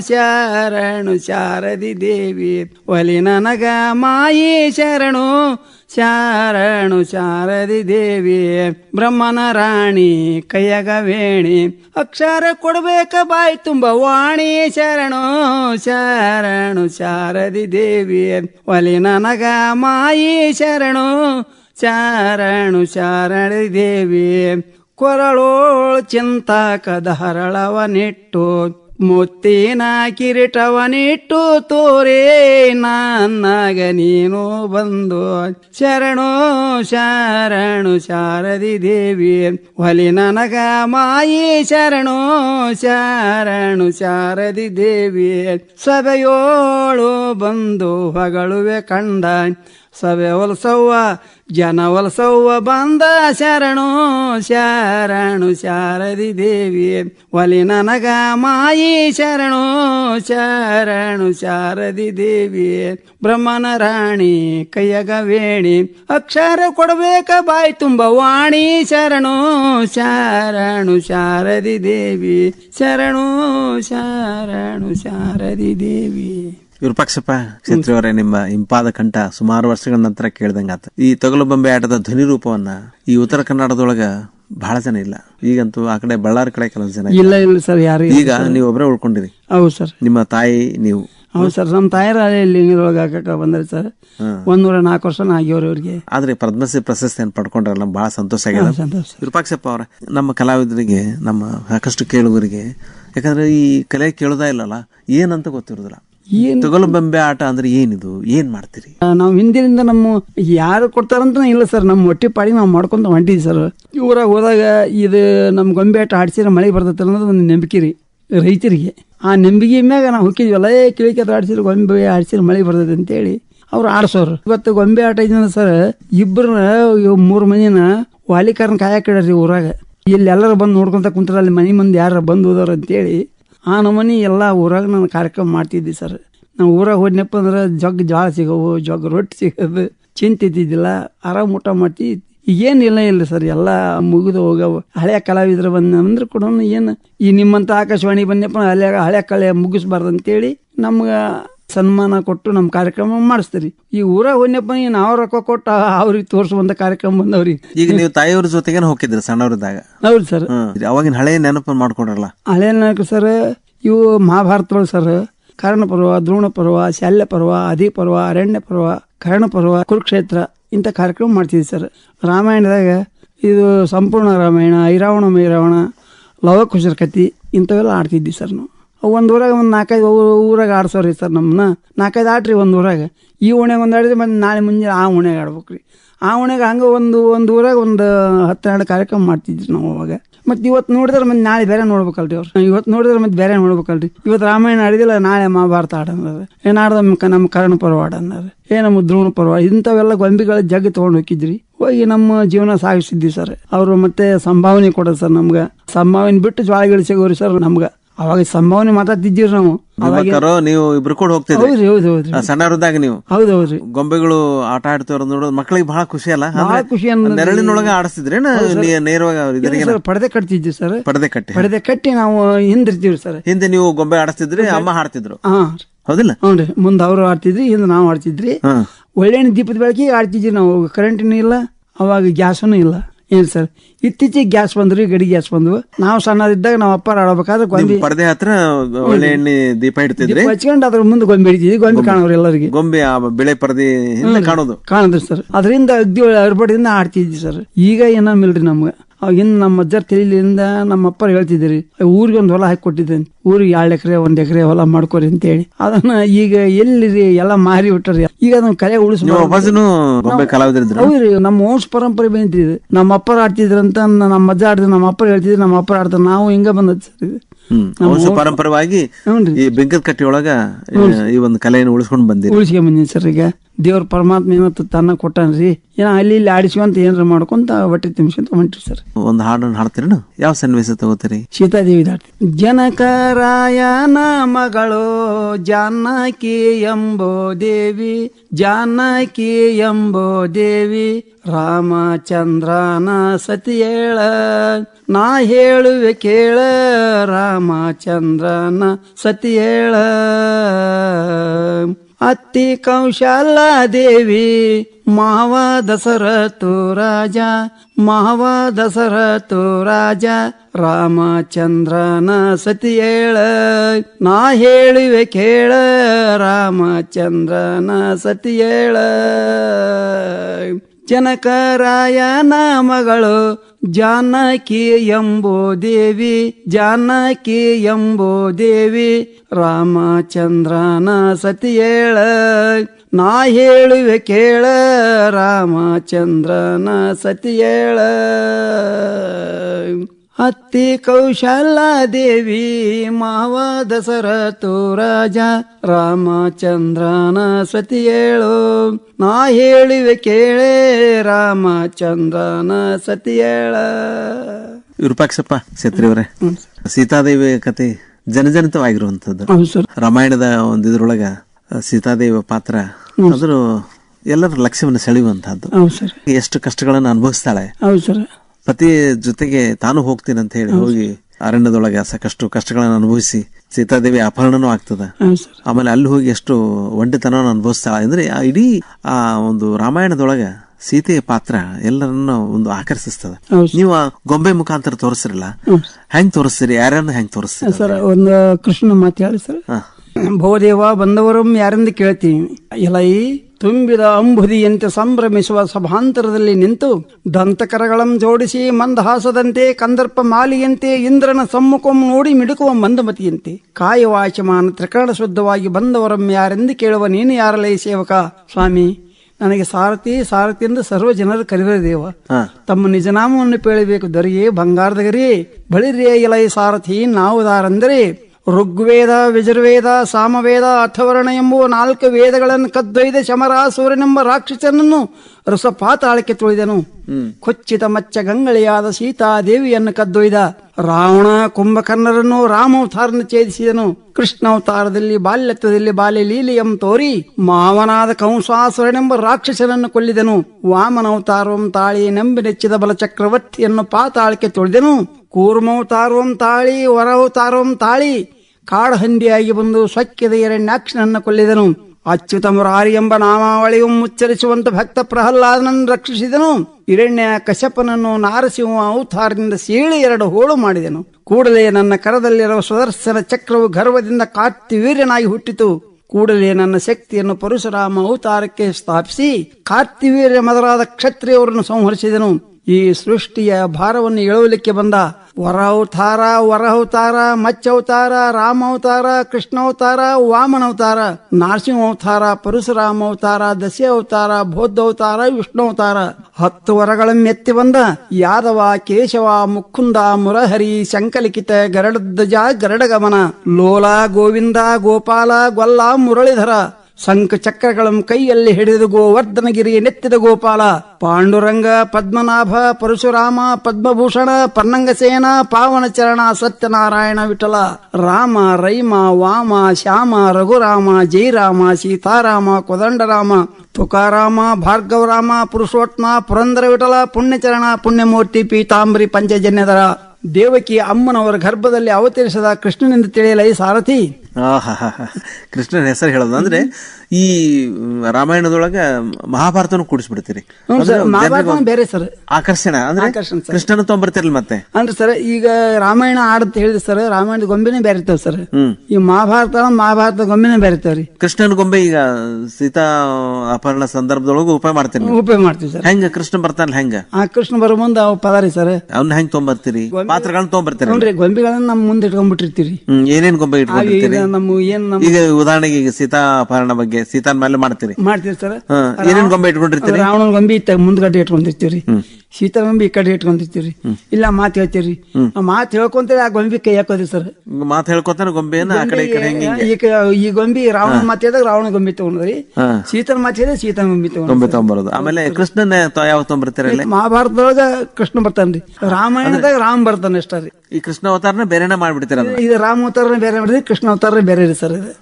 ಶರಣು ಶಾರದಿ ದೇವಿ, ಒಲಿ ನನಗ ಮಾಯಿ ಶರಣು ಶರಣು ಶಾರದಿ ದೇವಿ, ಬ್ರಹ್ಮನ ರಾಣಿ ಕೈಯಗ ವೇಣಿ, ಅಕ್ಷರ ಕೊಡ್ಬೇಕ ಬಾಯಿ ತುಂಬ ವಾಣಿ, ಶರಣು ಶರಣು ಶಾರದಿ ದೇವಿ, ಒಲಿ ನನಗ ಮಾಯಿ ಶರಣು ಚಾರಣು ಶಾರದಿ ದೇವಿ, ಕೊರಳೋಳ್ ಚಿಂತಾಕದ ಹರಳವನಿಟ್ಟು ಮುತ್ತಿನ ಕಿರೀಟವನಿಟ್ಟು ತೋರೇ ನನ್ನಾಗ ನೀನು ಬಂದು ಶರಣು ಶರಣು ಶಾರದಿ ದೇವಿ. ಒಲಿ ನನಗ ಮಾಯಿ ಶರಣು ಶರಣು ಶಾರದಿ ದೇವಿ. ಸಭೆಯೋಳು ಬಂದು ಹೊಗಳುವೆ ಕಂಡ ಸಭೆ ಒಲಸವ್ವ, ಜನ ಒಲಸವ್ವ, ಬಂದ ಶರಣು ಶರಣು ಶಾರದಿ ದೇವಿ. ಒಲಿ ನನಗ ಮಾಯಿ ಶರಣು ಶರಣು ಶಾರದಿ ದೇವಿ. ಬ್ರಹ್ಮನ ರಾಣಿ, ಕೈಯಗ ವೇಣಿ, ಅಕ್ಷರ ಕೊಡಬೇಕ ಬಾಯಿ ತುಂಬ ವಾಣಿ. ಶರಣು ಶರಣು ಶಾರದಿ ದೇವಿ. ಶರಣು ಶರಣು ಶಾರದಿ ದೇವಿ. ವಿರೂಪಾಕ್ಷಪ್ಪ ಕ್ಷೇತ್ರ ಅವರೇ ನಿಮ್ಮ ಇಂಪಾದ ಕಂಠ ಸುಮಾರು ವರ್ಷಗಳ ನಂತರ ಕೇಳ್ದಂಗಾತ ಈ ತೊಗಲು ಬೊಂಬೆ ಆಟದ ಧ್ವನಿ ರೂಪವನ್ನ ಈ ಉತ್ತರ ಕನ್ನಡದೊಳಗ ಬಹಳ ಜನ ಇಲ್ಲ. ಈಗಂತೂ ಆ ಕಡೆ ಬಳ್ಳಾರಿ ಕಡೆ ಕೆಲವು ಜನ ಇಲ್ಲ. ಇಲ್ಲ ಸರ್ ಯಾರು ಈಗ ನೀವು ಒಬ್ಬರೇ ಉಳ್ಕೊಂಡಿರಿ. ಹೌದು ಸರ್. ನಿಮ್ಮ ತಾಯಿ ನೀವು. ಹೌದು ಸರ್ ನಮ್ಮ ತಾಯರ ಇಲ್ಲಿ ನೀರೊಳಗೆ ಹಾಕಕ್ಕೆ ಬಂದ್ರೆ ಸರ್. ಒಂದೂರ ನಾಲ್ಕು ವರ್ಷ ಆಗ್ಯವ್ರಿ ಅವ್ರಿಗೆ ಆದ್ರೆ ಪದ್ಮಶ್ರೀ ಪ್ರಶಸ್ತಿಯನ್ನು ಪಡ್ಕೊಂಡ್ರಲ್ಲ ಬಹಳ ಸಂತೋಷ ಆಗಿದೆ ವಿರೂಪಾಕ್ಷಪ್ಪ ಅವರ ನಮ್ಮ ಕಲಾವಿದರಿಗೆ ನಮ್ಮ ಸಾಕಷ್ಟು ಕೇಳುವರಿಗೆ ಯಾಕಂದ್ರೆ ಈ ಕಲೆ ಕೇಳೋದೇ ಇಲ್ಲಲ್ಲ ಏನಂತ ಗೊತ್ತಿರೋದಿಲ್ಲ. ಏನ್? ತೊಗಲು ಬೊಂಬೆ ಆಟ ಅಂದ್ರೆ ಏನಿದು? ಏನ್ ಮಾಡ್ತೀರಿ? ನಾವು ಹಿಂದಿನಿಂದ ನಮ್ಮ ಯಾರು ಕೊಡ್ತಾರಂತ ಇಲ್ಲ ಸರ್. ನಮ್ಮ ಹೊಟ್ಟೆ ಪಾಡಿ ನಾವು ಮಾಡ್ಕೊಂತ ಹೊಂಟಿದ್ವಿ ಸರ್. ಊರಾಗ ಹೋದಾಗ ಇದು ನಮ್ಮ ಗೊಂಬೆ ಆಟ ಆಡ್ಸಿದ್ರೆ ಮಳೆ ಬರ್ತೈತೆ ಅನ್ನೋದು ಒಂದು ನಂಬಿಕೆ ರೀ ರೈತರಿಗೆ. ಆ ನಂಬಿಕೆ ಮ್ಯಾಗ ನಾವು ಹೋಗಿದ್ವಲ್ಲ ಏ ಕಿಳಿಕೆ ಆಡ್ಸಿದ್ರೆ ಗೊಂಬೆ ಆಡ್ಸಿದ್ರೆ ಮಳೆ ಬರ್ತೈತೆ ಅಂತೇಳಿ ಅವ್ರು ಆಡ್ಸೋರು. ಇವತ್ತು ಗೊಂಬೆ ಆಟ ಇದ್ದ ಸರ್ ಇಬ್ಬರನ್ನ ಮೂರು ಮಂದಿನ ವಾಲಿಕಾರನ ಕಾಯಕ್ಕೆ ಇಡ್ರಿ ಊರಾಗ. ಇಲ್ಲಿ ಎಲ್ಲರೂ ಬಂದು ನೋಡ್ಕೊಂತ ಕುಂತಾರ ಅಲ್ಲಿ ಮನೆ ಮುಂದೆ ಯಾರು ಬಂದು ಹೋದವ್ರು ಅಂತೇಳಿ ಆ ನಮನಿ ಎಲ್ಲ ಊರಾಗ ನಾನು ಕಾರ್ಯಕ್ರಮ ಮಾಡ್ತಿದ್ದೆ ಸರ್. ನಾವು ಊರಾಗ ಹೋದ್ನಪ್ಪ ಅಂದ್ರೆ ಜಗ್ ಜೋಳ ಸಿಗೋವು, ಜಗ್ ರೊಟ್ಟಿ ಸಿಗೋದು, ಚಿಂತೆ ಇದ್ದಿದ್ದಿಲ್ಲ, ಆರಾಮ್ ಊಟ ಮಾಡ್ತಿ. ಈಗೇನಿಲ್ಲ ಇಲ್ಲ ಸರ್, ಎಲ್ಲ ಮುಗಿದು ಹೋಗವು ಹಳೆಯ ಕಲಾವಿದ್ರು ಬಂದ ಅಂದ್ರೆ ಕೂಡ ಏನು ಈ ನಿಮ್ಮಂತ ಆಕಾಶವಾಣಿ ಬಂದಪ್ಪ ಹಳೆ ಹಳೆ ಕಳೆ ಮುಗಿಸ್ಬಾರ್ದು ಅಂತೇಳಿ ನಮ್ಗೆ ಸನ್ಮಾನ ಕೊಟ್ಟು ನಮ್ಮ ಕಾರ್ಯಕ್ರಮ ಮಾಡಿಸ್ತೀರಿ. ಈ ಊರಾಗ ಹೋನ್ಯಪ್ಪ ನಾವು ರೊಕ್ಕ ಕೊಟ್ಟ ಅವ್ರಿಗೆ ತೋರಿಸುವಂತ ಕಾರ್ಯಕ್ರಮ ಬಂದವ್ರಿ. ಈಗ ನೀವು ತಾಯಿಯವ್ರ ಜೊತೆಗೆ ಹೋಗಿದ್ರಿ ಸಣ್ಣವ್ರದಾಗ ಹೌದು ಸರ್. ಅವಾಗಿನ ಹಳೆ ನೆನಪು ಮಾಡ್ಕೊಂಡ್ರಲ್ಲ? ಹಳೆ ನೆನಪು ಸರ್ ಇವು ಮಹಾಭಾರತಗಳು ಸರ್ ಕರ್ಣ ಪರ್ವ ದ್ರೋಣ ಪರ್ವ ಶಾಲ್ಯ ಪರ್ವ ಅಧಿ ಪರ್ವ ಅರಣ್ಯ ಪರ್ವ ಕರ್ಣ ಪರ್ವ ಕುರುಕ್ಷೇತ್ರ ಇಂಥ ಕಾರ್ಯಕ್ರಮ ಮಾಡ್ತಿದ್ವಿ ಸರ್. ರಾಮಾಯಣದಾಗ ಇದು ಸಂಪೂರ್ಣ ರಾಮಾಯಣ ಐರಾವಣ ಮೈರಾವಣ ಲವಕುಶರ ಕತಿ ಇಂಥವೆಲ್ಲ ಆಡ್ತಿದ್ವಿ ಸರ್ ನಾವು. ಒಂದು ಊರಾಗ ಒಂದು ನಾಲ್ಕೈದು ಊರಾಗ ಆಡ್ಸೋರಿ ಸರ್ ನಮ್ಮನ್ನ ನಾಲ್ಕೈದು ಆಡ್ರಿ ಒಂದು ಊರಾಗ. ಈ ಓಣೆಗೆ ಒಂದು ಆಡಿದ್ರೆ ಮತ್ತು ನಾಳೆ ಮುಂಜಾನೆ ಆ ಓಣ್ಯಾಗ ಆಡ್ಬೇಕು ರೀ ಆ ಓಣೆಗೆ ಹಂಗೆ ಒಂದು ಒಂದು ಊರಾಗ ಒಂದು ಹತ್ತೆರಡು ಕಾರ್ಯಕ್ರಮ ಮಾಡ್ತಿದ್ವಿ ನಾವು ಅವಾಗ. ಮತ್ತು ಇವತ್ತು ನೋಡಿದ್ರೆ ಮತ್ತೆ ನಾಳೆ ಬೇರೆ ನೋಡ್ಬೇಕಲ್ರಿ ಅವ್ರು. ಇವತ್ತು ನೋಡಿದ್ರೆ ಮತ್ತೆ ಬೇರೆ ನೋಡ್ಬೇಕಲ್ರಿ. ಇವತ್ತು ರಾಮಾಯಣ ಆಡಿದಿಲ್ಲ, ನಾಳೆ ಮಹಾಭಾರತ ಆಡಂದ್ರೆ ಏನಾಡ್ದು ನಮ್ಮ ನಮ್ಮ ಕರ್ಣ ಪರ್ವ ಅನ್ನೋದು. ಏ ನಮ್ಮ ದ್ರೋಣ ಪರ್ವ ಇಂಥವೆಲ್ಲ ಗೊಂಬಿಗಳ ಜಗ್ಗಿ ತೊಗೊಂಡು ಹೋಗಿದ್ರಿ. ಹೋಗಿ ನಮ್ಮ ಜೀವನ ಸಾಗಿಸಿದ್ವಿ ಸರ್. ಅವರು ಮತ್ತೆ ಸಂಭಾವನೆ ಕೊಡೋದು ಸರ್ ನಮ್ಗೆ. ಸಂಭಾವನೆ ಬಿಟ್ಟು ಜ್ವಾಳಗಳು ಸಿಗೋರಿ ಸರ್ ನಮ್ಗೆ. ಅವಾಗ ಸಂಭಾವನೆ ಮಾತಾಡ್ತಿದ್ದೀವಿ ನಾವು. ಅವಾಗ ನೀವು ಇಬ್ರು ಕೂಡ ಹೋಗ್ತಿದ್ರಿ? ಹೌದ್ರಿ ಹೌದು ಹೌದ್ರಿ. ಆ, ನೀವು? ಹೌದು ಹೌದ್ರಿ. ಗೊಂಬೆಗಳು ಆಟ ಆಡ್ತಾರ ನೋಡೋದು ಮಕ್ಕಳಿಗೆ ಬಹಳ ಖುಷಿ ಅಲ್ಲ? ಬಹಳ ಖುಷಿ ನೆರಳಿನೊಳಗೆ ಆಡಿಸ್ತಿದ್ರೇನ ನೇರವಾಗಿ ಪಡದೆ ಕಟ್ತಿದ್ವಿ ಸರ್. ಪಡದೆ ಕಟ್ಟಿ ಪಡದೆ ಕಟ್ಟಿ ನಾವು ಹಿಂದಿರ್ತೀವಿ ಸರ್. ಹಿಂದೆ ನೀವು ಗೊಂಬೆ ಆಡಿಸ್ತಿದ್ರಿ ಅಮ್ಮ ಆಡ್ತಿದ್ರು ಹೌದಿಲ್ಲ? ಹ್ಞೂ ಮುಂದೆ ಅವರು ಆಡ್ತಿದ್ರಿ ಹಿಂದೆ ನಾವು ಆಡ್ತಿದ್ರಿ. ಒಳ್ಳೆಣ್ಣೆ ದೀಪದ ಬೆಳಕಿಗೆ ಆಡ್ತಿದ್ವಿ ನಾವು ಕರೆಂಟಿನೂ ಇಲ್ಲ ಅವಾಗ ಗ್ಯಾಸನು ಇಲ್ಲ. ಏನ್ ಸರ್? ಇತ್ತೀಚೆಗೆ ಗ್ಯಾಸ್ ಬಂದ್ರಿ ಗಡಿ ಗ್ಯಾಸ್ ಬಂದ್ವು ನಾವು ಸಣ್ಣದಿದ್ದಾಗ ನಾವು ಅಪ್ಪ ಆಡಬೇಕಾದ್ರೆ ಗೊಂಬೆ ಪರದೆ ಹತ್ರ ಒಳ್ಳೆ ಎಣ್ಣೆ ದೀಪ ಇಡ್ತಿದ್ರಿ? ಹಚ್ಕೊಂಡು ಅದ್ರ ಮುಂದೆ ಗೊಂಬೆ ಹಿಡಿತಿದ್ವಿ ಗೊಂಬೆ ಕಾಣೋರು ಎಲ್ಲರಿಗೆ. ಗೊಂಬೆ ಬೆಳೆ ಪರದೆ ಕಾಣೋದು. ಕಾಣದ್ರಿ ಸರ್. ಅದರಿಂದ ಅಗ್ದಿ ಅರ್ಬಡಿಯಿಂದ ಆಡ್ತಿದ್ವಿ ಸರ್. ಈಗ ಏನಮಿಲ್ರಿ ನಮ್ಗೆ. ಅವಾಗಿಂದ ನಮ್ಮ ಅಜ್ಜರ್ ತಿಳಿಲಿಂದ ನಮ್ಮ ಅಪ್ಪರು ಹೇಳ್ತಿದ್ರಿ ಊರಿಗೆ ಒಂದು ಹೊಲ ಹಾಕಿ ಕೊಟ್ಟಿದ್ದೇನೆ ಊರಿಗೆ ಎರಡು ಎಕರೆ ಒಂದ್ ಎಕರೆ ಹೊಲ ಮಾಡ್ಕೊರಿ ಅಂತೇಳಿ. ಅದನ್ನ ಈಗ ಎಲ್ಲಿ ಎಲ್ಲ ಮಾರಿ ಬಿಟ್ಟರಿ ಈಗ ಅದನ್ನ ಕಲೆ ಹೌದ್ರಿ ನಮ್ಮ ವಂಶ ಪರಂಪರೆ ಬಂದಿದೆ ನಮ್ಮ ಅಪ್ಪರು ಆಡ್ತಿದ್ರಂತ ನಮ್ಮ ಅಜ್ಜ ಆಡ್ತಿದ್ರು ನಮ್ಮ ಅಪ್ಪ ಹೇಳ್ತಿದ್ರು ನಮ್ಮ ಅಪ್ಪರ ಆಡ್ತಾರೆ. ನಾವು ಹಿಂಗ ಬಂದದ್ ಸರ್ ವಂಶ ಪಾರಂಪರವಾಗಿ ಈ ಬೆಂಕದ ಕಟ್ಟಿ ಒಳಗ ಈ ಒಂದು ಕಲೆಯನ್ನು ಉಳಿಸ್ಕೊಂಡು ಬಂದಿರಿ. ಉಳಿಸ್ಕೊಂಡ್ ಬಂದೀನಿ ಸರ್ ಈಗ. ದೇವ್ರ ಪರಮಾತ್ಮ ಏನತ್ತು ತನ್ನ ಕೊಟ್ಟಾನ್ರಿ ಏನ ಅಲ್ಲಿ ಇಲ್ಲಿ ಆಡಿಸ್ಕೊಂತ ಏನಾರ ಮಾಡ್ಕೊಂತ ಹೊಟ್ಟೆ ತುಂಬಿಸ್ಕೊಂತ ಹೊಂಟ್ರಿ ಸರ್. ಒಂದು ಹಾಡನ್ನು ಹಾಡ್ತೀರೇನು? ಯಾವ ಸನ್ನಿವೇಶ ತಗೋತೀರಿ? ಸೀತಾದೇವಿ ದಾಟಿ ಜನಕರಾಯನ ಮಗಳು ಜಾನಕಿ ಎಂಬೋ ದೇವಿ ಜಾನಕಿ ಎಂಬೋ ದೇವಿ ರಾಮಚಂದ್ರನ ಸತಿಯೇಳ ನಾ ಹೇಳುವೆ ಕೇಳ ರಾಮಚಂದ್ರನ ಸತಿಯೇಳ ಅತ್ತಿ ಕೌಶಲ ದೇವಿ, ಮಾವ ದಸರಥು ರಾಜ, ಮಾವ ದಸರಥು ರಾಜ, ರಾಮಚಂದ್ರನ ಸತಿಯೇಳ ನಾ ಹೇಳುವೆ ಕೇಳ, ರಾಮಚಂದ್ರನ ಸತಿಯೇಳ ಜನಕರಾಯನ ಮಗಳು ಜಾನಕಿ ಎಂಬೋ ದೇವಿ, ಜಾನಕಿ ಎಂಬೋ ದೇವಿ, ರಾಮಚಂದ್ರನ ಸತಿಯೇಳ ನಾ ಹೇಳುವೆ ಕೇಳ, ರಾಮಚಂದ್ರನ ಸತಿಯೇಳ ಅತ್ತಿ ಕೌಶಲ ದೇವಿ ಮಾವ ದಸರಥು ರಾಜ ರಾಮಚಂದ್ರನ ಸತಿಯೇಳು ನಾ ಹೇಳುವೆ ಕೇಳೇ ರಾಮಚಂದ್ರನ ಸತಿಯೇಳ ವಿರೂಪಾಕ್ಷಪ್ಪ ಛತ್ರಿಯವರೇ ಸೀತಾದೇವಿ ಕತೆ ಜನಜನಿತವಾಗಿರುವಂತದ್ದು ರಾಮಾಯಣದ ಒಂದು ಇದ್ರೊಳಗ ಸೀತಾದೇವಿ ಪಾತ್ರ ಅದ್ರ ಎಲ್ಲರ ಲಕ್ಷ್ಯವನ್ನು ಸೆಳೆಯುವಂತಹದ್ದು ಎಷ್ಟು ಕಷ್ಟಗಳನ್ನು ಅನುಭವಿಸ್ತಾಳೆ. ಪತಿ ಜೊತೆಗೆ ತಾನು ಹೋಗ್ತೀನಿ ಅಂತ ಹೇಳಿ ಹೋಗಿ ಅರಣ್ಯದೊಳಗೆ ಸಾಕಷ್ಟು ಕಷ್ಟಗಳನ್ನು ಅನುಭವಿಸಿ ಸೀತಾದೇವಿ ಅಪಹರಣನೂ ಆಗ್ತದ. ಆಮೇಲೆ ಅಲ್ಲಿ ಹೋಗಿ ಎಷ್ಟು ಒಂಟಿತನ ಅನುಭವಿಸ್ತಾಳ ಅಂದ್ರೆ ಆ ಇಡೀ ಆ ಒಂದು ರಾಮಾಯಣದೊಳಗ ಸೀತೆಯ ಪಾತ್ರ ಎಲ್ಲರನ್ನ ಒಂದು ಆಕರ್ಷಿಸ್ತದ. ನೀವು ಗೊಂಬೆ ಮುಖಾಂತರ ತೋರಿಸಿರಲ್ಲ? ಹೆಂಗ್ ತೋರಿಸ್ತೀರಿ? ಯಾರ್ಯಾರನ್ನ ಹೆಂಗ್ ತೋರಿಸ್ತೀರಿ? ಸರ್ ಒಂದು ಕೃಷ್ಣ ಮಾತು ಹೇಳಿ ಸರ್. ಭೋದೇವ ಬಂದವರು ಯಾರಿಂದ ಕೇಳ್ತೀನಿ? ಎಲೈ ತುಂಬಿದ ಅಂಬುದಿಯಂತೆ ಸಂಭ್ರಮಿಸುವ ಸಭಾಂತರದಲ್ಲಿ ನಿಂತು ದಂತಕರಗಳಂ ಜೋಡಿಸಿ ಮಂದಹಾಸದಂತೆ ಕಂದರ್ಪ ಮಾಲಿಯಂತೆ ಇಂದ್ರನ ಸಮ್ಮುಖಂ ನೋಡಿ ಮಿಡುಕುವ ಮಂದಮತಿಯಂತೆ. ಕಾಯವಾಚಮಾನ ತ್ರಿಕರಣ ಶುದ್ಧವಾಗಿ ಬಂದವರಂ ಯಾರೆಂದು ಕೇಳುವ ನೀನು ಯಾರಲೈ ಸೇವಕ? ಸ್ವಾಮಿ ನನಗೆ ಸಾರಥಿ ಸಾರಥಿ ಎಂದು ಸರ್ವ ಜನರು ಕರೆದರೆ ದೇವ. ತಮ್ಮ ನಿಜನಾಮವನ್ನು ಪೇಳಬೇಕು ದೊರೆಯೇ ಬಂಗಾರದಗರಿ ಬಳಿರೇ ಇಲೈ ಸಾರಥಿ ನಾವುದಾರಂದರೆ ಋಗ್ವೇದ ವಿಜುರ್ವೇದ ಸಾಮವೇದ ಅಥವರ್ಣ ಎಂಬುವ ನಾಲ್ಕು ವೇದಗಳನ್ನು ಕದ್ದೊಯ್ದ ಶಮರಾಸೂರನೆಂಬ ರಾಕ್ಷಸನನ್ನು ರಸಪಾತಾಳಕ್ಕೆ ತುಳಿದನು. ಕೊಚ್ಚಿತ ಮಚ್ಚ ಗಂಗಳಿಯಾದ ಸೀತಾದೇವಿಯನ್ನು ಕದ್ದೊಯ್ದ. ರಾವಣ ಕುಂಭಕರ್ಣರನ್ನು ರಾಮಾವತಾರನ ಛೇದಿಸಿದನು. ಕೃಷ್ಣ ಅವತಾರದಲ್ಲಿ ಬಾಲ್ಯತ್ವದಲ್ಲಿ ಬಾಲ್ಯ ಲೀಲೆಯಂ ತೋರಿ ಮಾವನಾದ ಕಂಸಾಸುರನೆಂಬ ರಾಕ್ಷಸನನ್ನು ಕೊಲ್ಲಿದನು. ವಾಮನ ಅವತಾರವಂ ತಾಳಿ ನಂಬಿ ನೆಚ್ಚಿದ ಬಲ ಚಕ್ರವರ್ತಿಯನ್ನು ಪಾತಾಳಕ್ಕೆ ತುಳಿದನು. ಕೂರ್ಮವತಾರವಂ ತಾಳಿ ವರವತಾರವಂ ತಾಳಿ ಕಾಡಹಂದಿಯಾಗಿ ಬಂದು ಸ್ವಕ್ಯದ ಎರಣ್ಯಾಕ್ಷನನ್ನು ಕೊಲ್ಲಿದನು. ಅಚ್ಯುತ ಮುರಾರಿ ಎಂಬ ನಾಮಾವಳಿಯು ಮುಚ್ಚರಿಸುವಂತ ಭಕ್ತ ಪ್ರಹ್ಲಾದನನ್ನು ರಕ್ಷಿಸಿದನು. ಹಿರಣ್ಯ ಕಶ್ಯಪನನ್ನು ನಾರಸಿಂಹ ಅವತಾರದಿಂದ ಸೀಳಿ ಎರಡು ಹೋಳು ಮಾಡಿದನು. ಕೂಡಲೇ ನನ್ನ ಕರದಲ್ಲಿರುವ ಸುದರ್ಶನ ಚಕ್ರವು ಗರ್ವದಿಂದ ಕಾರ್ತಿವೀರ್ಯನಾಗಿ ಹುಟ್ಟಿತು. ಕೂಡಲೇ ನನ್ನ ಶಕ್ತಿಯನ್ನು ಪರಶುರಾಮ ಅವತಾರಕ್ಕೆ ಸ್ಥಾಪಿಸಿ ಕಾರ್ತಿವೀರ್ಯ ಮೊದಲಾದ ಕ್ಷತ್ರಿಯವರನ್ನು ಸಂಹರಿಸಿದನು. ಈ ಸೃಷ್ಟಿಯ ಭಾರವನ್ನು ಎಳುವಲಿಕ್ಕೆ ಬಂದ ವರ ಅವತಾರ ಮಚ್ಚವತಾರ ಅವತಾರ ಮಚ್ಚ ಅವತಾರ ರಾಮ ಅವತಾರ ಕೃಷ್ಣ ಅವತಾರ ವಾಮನ ಅವತಾರ ನರಸಿಂಹ ಅವತಾರ ಪರಶುರಾಮ ಅವತಾರ ದಸೆ ಅವತಾರ ಬೌದ್ಧ ಅವತಾರ ವಿಷ್ಣು ಅವತಾರ ಹತ್ತು ವರಗಳನ್ನು ಎತ್ತಿ ಬಂದ ಯಾದವ, ಕೇಶವ, ಮುಕುಂದ, ಮುರಹರಿ ಶಂಕಲಿಕಿತ ಗರಡ ಗರಡಗಮನ, ಲೋಲ, ಗೋವಿಂದ, ಗೋಪಾಲ, ಗೊಲ್ಲ, ಮುರಳೀಧರ ಶಂಖ ಚಕ್ರಗಳಂ ಕೈಯಲ್ಲಿ ಹಿಡಿದು ಗೋವರ್ಧನಗಿರಿ ನೆತ್ತಿದ ಗೋಪಾಲ, ಪಾಂಡುರಂಗ, ಪದ್ಮನಾಭ, ಪರಶುರಾಮ, ಪದ್ಮಭೂಷಣ ಪನ್ನಂಗಸೇನ ಪಾವನ ಚರಣ ಸತ್ಯನಾರಾಯಣ ವಿಠಲ, ರಾಮ, ರೈಮ, ವಾಮ, ಶ್ಯಾಮ, ರಘುರಾಮ ಜೈರಾಮ ಸೀತಾರಾಮ, ಕೋದಂಡರಾಮ, ತುಕಾರಾಮ, ಭಾರ್ಗವರಾಮ, ಪುರುಷೋತ್ಮ, ಪುರಂದರ ವಿಠಲ, ಪುಣ್ಯಚರಣ, ಪುಣ್ಯಮೂರ್ತಿ, ಪೀತಾಂಬರಿ, ಪಂಚಜನ್ಯದರ, ದೇವಕಿ ಅಮ್ಮನವರ ಗರ್ಭದಲ್ಲಿ ಅವತರಿಸಿದ ಕೃಷ್ಣನಿಂದ ತಿಳಿಯಲೈ ಸಾರಥಿ. ಕೃಷ್ಣನ ಹೆಸರು ಹೇಳೋದು. ಅಂದ್ರೆ ಈ ರಾಮಾಯಣದೊಳಗ ಮಹಾಭಾರತನು ಕೂಡಿಸ್ಬಿಡ್ತೀರಿ. ಬೇರೆ ಸರ್. ಆಕರ್ಷಣೆ. ಅಂದ್ರೆ. ಕೃಷ್ಣನ ತೊಂಬರ್ತಿರ್ಲಿ ಮತ್ತೆ? ಅಂದ್ರೆ ಸರ್ ಈಗ ರಾಮಾಯಣ ಆಡ್ತ ಹೇಳಿದ್ರೆ ಸರ್ ರಾಮಾಯಣದ ಗೊಂಬೆನೇ ಬೇರೆ ಇರ್ತಾವ ಸರ್. ಈ ಮಹಾಭಾರತ ಮಹಾಭಾರತ ಗೊಂಬೆನೇ ಬೇರೆ ಇರ್ತಾವ್ರಿ ಕೃಷ್ಣನ ಗೊಂಬೆ ಈಗ ಸೀತಾ ಅಪಹರಣ ಸಂದರ್ಭದೊಳಗು ಉಪಯೋಗ ಮಾಡ್ತೀನಿ. ಉಪಯೋಗ ಮಾಡ್ತೀವಿ ಸರ್. ಹೆಂಗ? ಕೃಷ್ಣ ಬರ್ತಾನ ಹೆಂಗ? ಆ ಕೃಷ್ಣ ಬರೋ ಮುಂದೆ ಅವ್ ಪದಾರಿ ಸರ್. ಅವ್ನ ಹೆಂಗ್ ತೊಂಬರ್ತೀರಿ ಪಾತ್ರಗಳನ್ನ ತೊಗೊಂಬರ್ತೀರಿ ಗೊಂಬೆಗಳನ್ನ ನಮ್ ಮುಂದೆ ಇಟ್ಕೊಂಡ್ಬಿಟ್ಟಿರ್ತೀರಿ. ಏನೇನ್ ಗೊಂಬೆ ಇಟ್ಕೊಂಡಿರ್ತೀರಿ? ನಮ್ಮ ಏನ್ ನಮ್ಮ ಈಗ ಉದಾಹರಣೆಗೆ ಈಗ ಸೀತಾ ಅಪಹರಣ ಬಗ್ಗೆ ಸೀತಾನ್ ಮೇಲೆ ಮಾಡ್ತೀರಿ? ಮಾಡ್ತೀವಿ ಸರ್. ಹಾ, ಏನೇನ್ ಗೊಂಬೆ ಇಟ್ಕೊಂಡಿರ್ತೀರಿ? ರಾವಣನ ಗೊಂಬೆ ಇತ್ತ ಮುಂದ್ಗಡೆ ಇಟ್ಕೊಂಡಿರ್ತೀವಿ ಸೀತಾ ಗೊಂಬಿ ಈ ಕಡೆ ಇಟ್ಕೊಂಡಿರ್ತೀವ್ರಿ ಇಲ್ಲ ಮಾತು ಹೇಳ್ತೀವ್ರಿ. ಆ ಮಾತು ಹೇಳ್ಕೊಂತ ಆ ಗೊಂಬಿ ಕೈ ಹಾಕೋದ್ರಿ ಸರ್. ಮಾತು ಹೇಳ್ಕೊತಾನೆ ಗೊಂಬೆಯನ್ನ ಆ ಕಡೆ ಈ ಕಡೆ ಈ ಗೊಂಬಿ ರಾವಣ ಮಾತು ಹೇಳಿದಾಗ ರಾವಣ ಗೊಂಬಿ ತಗೊಂಡ್ರಿ. ಸೀತಾ ಸೀತನ ಮಾತು ಹೇಳಿದ್ರೆ ಸೀತನ ಗೊಂಬಿ ಗೊಂಬೆ ತಗೊಂಬರೋದು. ಆಮೇಲೆ ಕೃಷ್ಣನ ಯಾವ ತೊಗೊಂಬರ್ತೀರಲ್ಲ ಮಹಾಭಾರತದೊಳಗ ಕೃಷ್ಣ ಬರ್ತಾನ್ರಿ. ರಾಮಾಯಣದಾಗ ರಾಮ ಬರ್ತಾನೆ ಅಷ್ಟ ರೀ. ಈ ಕೃಷ್ಣ ಅವತಾರನ ಬೇರೆನೇ ಮಾಡ್ಬಿಡ್ತೀರ ಇದು ರಾಮ ಅವತಾರನ ಬೇರೆ ಮಾಡಿದ್ರಿ ಕೃಷ್ಣ ಅವತಾರನ ಬೇರೆ ರೀ ಸರ್ ಇದು.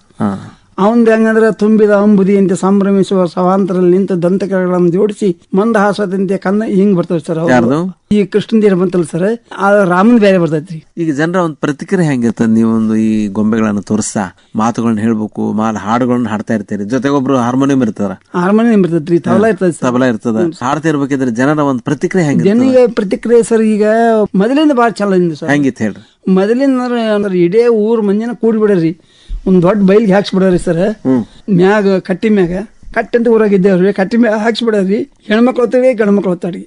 ಅವಂದ ಹೆಂಗಂದ್ರೆ ತುಂಬಿದ ಅಂಬುದಿಯಂತೆ ಸಂಭ್ರಮಿಸುವ ಸವಾಂತರಲ್ಲಿ ನಿಂತ ದಂತಕಗಳನ್ನು ಜೋಡಿಸಿ ಮಂದಹಾಸದಂತೆ ಕನ್ನ ಹಿಂಗ್ ಬರ್ತವೆ ಸರ್ ಈ ಕೃಷ್ಣದೇರ ಬಂತಲ್ಲ ಸರ್ ಆ ರಾಮನ್ ಬೇರೆ ಬರ್ತೈತ್ರಿ. ಈಗ ಜನರ ಒಂದು ಪ್ರತಿಕ್ರಿಯೆ ಹೆಂಗಿರ್ತದೆ? ನೀವು ಒಂದು ಈ ಗೊಂಬೆಗಳನ್ನು ತೋರಿಸ್ತಾ ಮಾತುಗಳನ್ನ ಹೇಳ್ಬೇಕು ಮಾಲ್ ಹಾಡುಗಳನ್ನ ಹಾಡ್ತಾ ಇರ್ತೀರಿ. ಜೊತೆಗೆ ಒಬ್ರು ಹಾರ್ಮೋನಿಯಂ ಇರ್ತಾರ ಹಾರ್ಮೋನಿಯಂ ಇರ್ತೈತ್ರಿ ತಬಲಾ ಇರ್ತದೆ ತಬಲಾ ಇರ್ತದ. ಹಾಡ್ತಾ ಇರ್ಬೇಕಿದ್ರೆ ಜನರ ಒಂದು ಪ್ರತಿಕ್ರಿಯೆ ಹೆಂಗ ಜನಿಗೆ ಪ್ರತಿಕ್ರಿಯೆ ಸರ್ ಈಗ ಮೊದಲಿಂದ ಭಾಳ ಚಲೋ ಸರ್. ಹೆಂಗಿತ್ತು ಹೇಳ್ರಿ? ಮೊದಲಿಂದ ಅಂದ್ರೆ ಇಡೇ ಊರ್ ಮಂದಿನ ಕೂಡಿ ಬಿಡರಿ. ಒಂದ್ ದೊಡ್ಡ ಬೈಲ್ಗೆ ಹಾಕ್ಸ್ಬಿಡ್ರಿ ಸರ್. ಮ್ಯಾಗ ಕಟ್ಟಿ ಮ್ಯಾಗ. ಕಟ್ಟಿ ಅಂತ ಊರಾಗ ಇದ್ದೇವ್ರಿ. ಕಟ್ಟಿ ಮ್ಯಾಗ ಹಾಕ್ಸ್ಬಿಡ್ರಿ. ಹೆಣ್ಮಕ್ಳು ಹೋಗ್ತೇವೆ ಗಂಡ್ಮಕ್ಳು ಹೋಗ್ತಾಡ್ರಿ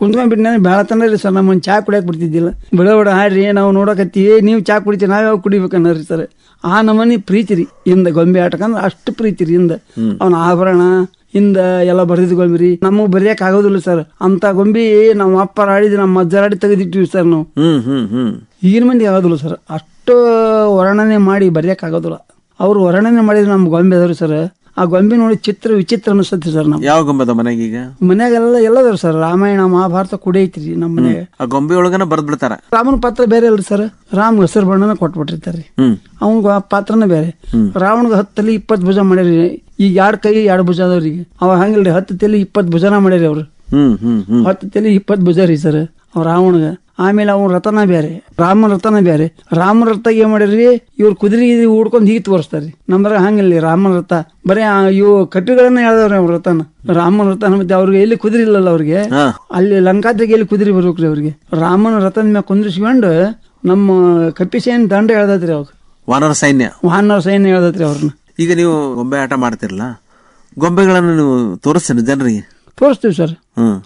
ಕುಂತ್ಕೊಂಡ್ಬಿಟ್ಟು ನಾನು ಬೆಳತನ ರೀ ಸರ್. ನಮ್ಮನ್ನ ಚಾ ಕುಡಿಯಕ್ ಬಿಡ್ತಿದ್ದಿಲ್ಲ. ಬಿಡ ಬಿಡ ಹಾಡ್ರಿ ನಾವು ನೋಡಕತ್ತೀವಿ. ನೀವು ಚಾ ಕುಡಿತೀವಿ ನಾವು ಯಾವ ಕುಡಿಬೇಕನ್ನರಿ ಸರ್. ಆ ನಮನಿ ಪ್ರೀತಿ ರೀ. ಇಂದ ಗೊಂಬೆ ಆಟಕಂದ್ರೆ ಅಷ್ಟು ಪ್ರೀತಿ ರೀ ಇಂದ. ಅವನ ಆಭರಣ ಹಿಂದ ಎಲ್ಲ ಬರ್ದಿದ್ ಗೊಂಬೆ ರೀ. ನಮಗ್ ಬರೆಯಕ್ ಆಗೋದಿಲ್ಲ ಸರ್. ಅಂತ ಗೊಂಬಿ ನಮ್ಮ ಅಪ್ಪರ ಆಡಿದ್ ನಮ್ಮ ಅಜ್ಜರಾಡಿ ತೆಗೆದಿಟ್ಟಿವಿ ಸರ್ ನಾವು. ಈಗಿನ ಮಂದಿ ಆಗೋದಿಲ್ಲ ಸರ್. ಅಷ್ಟು ವರ್ಣನೆ ಮಾಡಿ ಬರೆಯಕ್ಕಾಗೋದಿಲ್ಲ. ಆಗೋದಿಲ್ಲ ಅವ್ರು ವರ್ಣನೆ ಮಾಡಿದ್ರೆ ನಮ್ಮ ಗೊಂಬೆ ಅದಾವ್ರಿ ಸರ್. ಆ ಗೊಂಬೆ ನೋಡಿ ಚಿತ್ರ ವಿಚಿತ್ರ ಅನಿಸುತ್ತೆ ಸರ್ ನಮ್ಮ ಯಾವ ಗೊಂಬೆ ಅದ ಮನೆಗೆ ಈಗ? ಮನೆಗೆಲ್ಲ ಎಲ್ಲದರು ಸರ್. ರಾಮಾಯಣ ಮಹಾಭಾರತ ಕುಡಿ ಐತ್ರಿ ನಮ್ಮ ಮನ್ಯಾಗ ಆ ಗೊಂಬೆ ಒಳಗನ ಬರ್ದ್ ಬಿಡ್ತಾರ ರಾಮನ ಪಾತ್ರ ಬೇರೆ ಅಲ್ರಿ ಸರ್. ರಾಮ್ ಹೆಸರು ಬಣ್ಣನ ಕೊಟ್ಬಿಟ್ಟಿರ್ತಾರೆ. ಆ ಪಾತ್ರನ ಬೇರೆ. ರಾವಣಗ ಹತ್ತಲ್ಲಿ ಇಪ್ಪತ್ತು ಭುಜ ಮಾಡ್ಯಾರಿ. ಈಗ ಎರಡ್ ಕೈ ಎರಡು ಭುಜ ಅದಾವ್ರಿ ಅವ ಹಂಗಿಲ್ರಿ ಹತ್ತು ತಲೆ ಇಪ್ಪತ್ತು ಭುಜನ ಮಾಡ್ಯಾರಿ ಅವ್ರು. ಹ್ಮ್ ಹ್ಮ್ ಹ್ಮ್. ಹತ್ತು ತಲೆ ಇಪ್ಪತ್ತು ಭುಜ ರೀ ಸರ್. ಅವ್ ರಾವಣಗ. ಆಮೇಲೆ ಅವ್ನ ರಥನ ಬೇರೆ ರಾಮನ ರಥನ ಬೇರೆ ರಾಮನ ರಥ ಏನ್ ಮಾಡ್ಯಾರ್ರಿ? ಇವ್ರು ಕುದುರೆ ಉಡ್ಕೊಂಡು ಹೀಗೆ ತೋರಿಸ್ತಾರ್ರಿ. ನಮ್ದ್ರ ಹಂಗಿಲ್ಲ ರಾಮನ ರಥ. ಬರೀ ಇವು ಕಟ್ಟುಗಳನ್ನ ಹೇಳ್ದವ್ರಿ ಅವ್ರ ರಥನ. ರಾಮನ ರಥನ ಮತ್ತೆ ಅವ್ರಿಗೆ ಎಲ್ಲಿ ಕುದುರೆ ಇಲ್ಲಲ್ಲ ಅವ್ರಿಗೆ ಅಲ್ಲಿ ಲಂಕಾದ್ರಿಗೆ ಎಲ್ಲಿ ಕುದುರೆ ಬರ್ಬೇಕ್ರಿ ಅವ್ರಿಗೆ. ರಾಮನ ರಥನ ಮ್ಯಾಗ ಕುಂದ್ರಿಸ್ಕೊಂಡು ನಮ್ಮ ಕಪಿಸೇನ್ ದಂಡ ಹೇಳ್ದತ್ರಿ ಅವ್ರು ವಾನರ ಸೈನ್ಯ. ವಾನರ ಸೈನ್ಯ ಹೇಳ್ದತ್ರಿ ಅವ್ರನ್ನ ಈಗ ನೀವು ಗೊಂಬೆ ಆಟ ಮಾಡ್ತಿರಲ್ಲ ಗೊಂಬೆಗಳನ್ನು ನೀವು ತೋರಿಸ್ತೀನಿ ಜನರಿಗೆ? ತೋರಿಸ್ತೀವಿ ಸರ್. ಹ್ಮ್.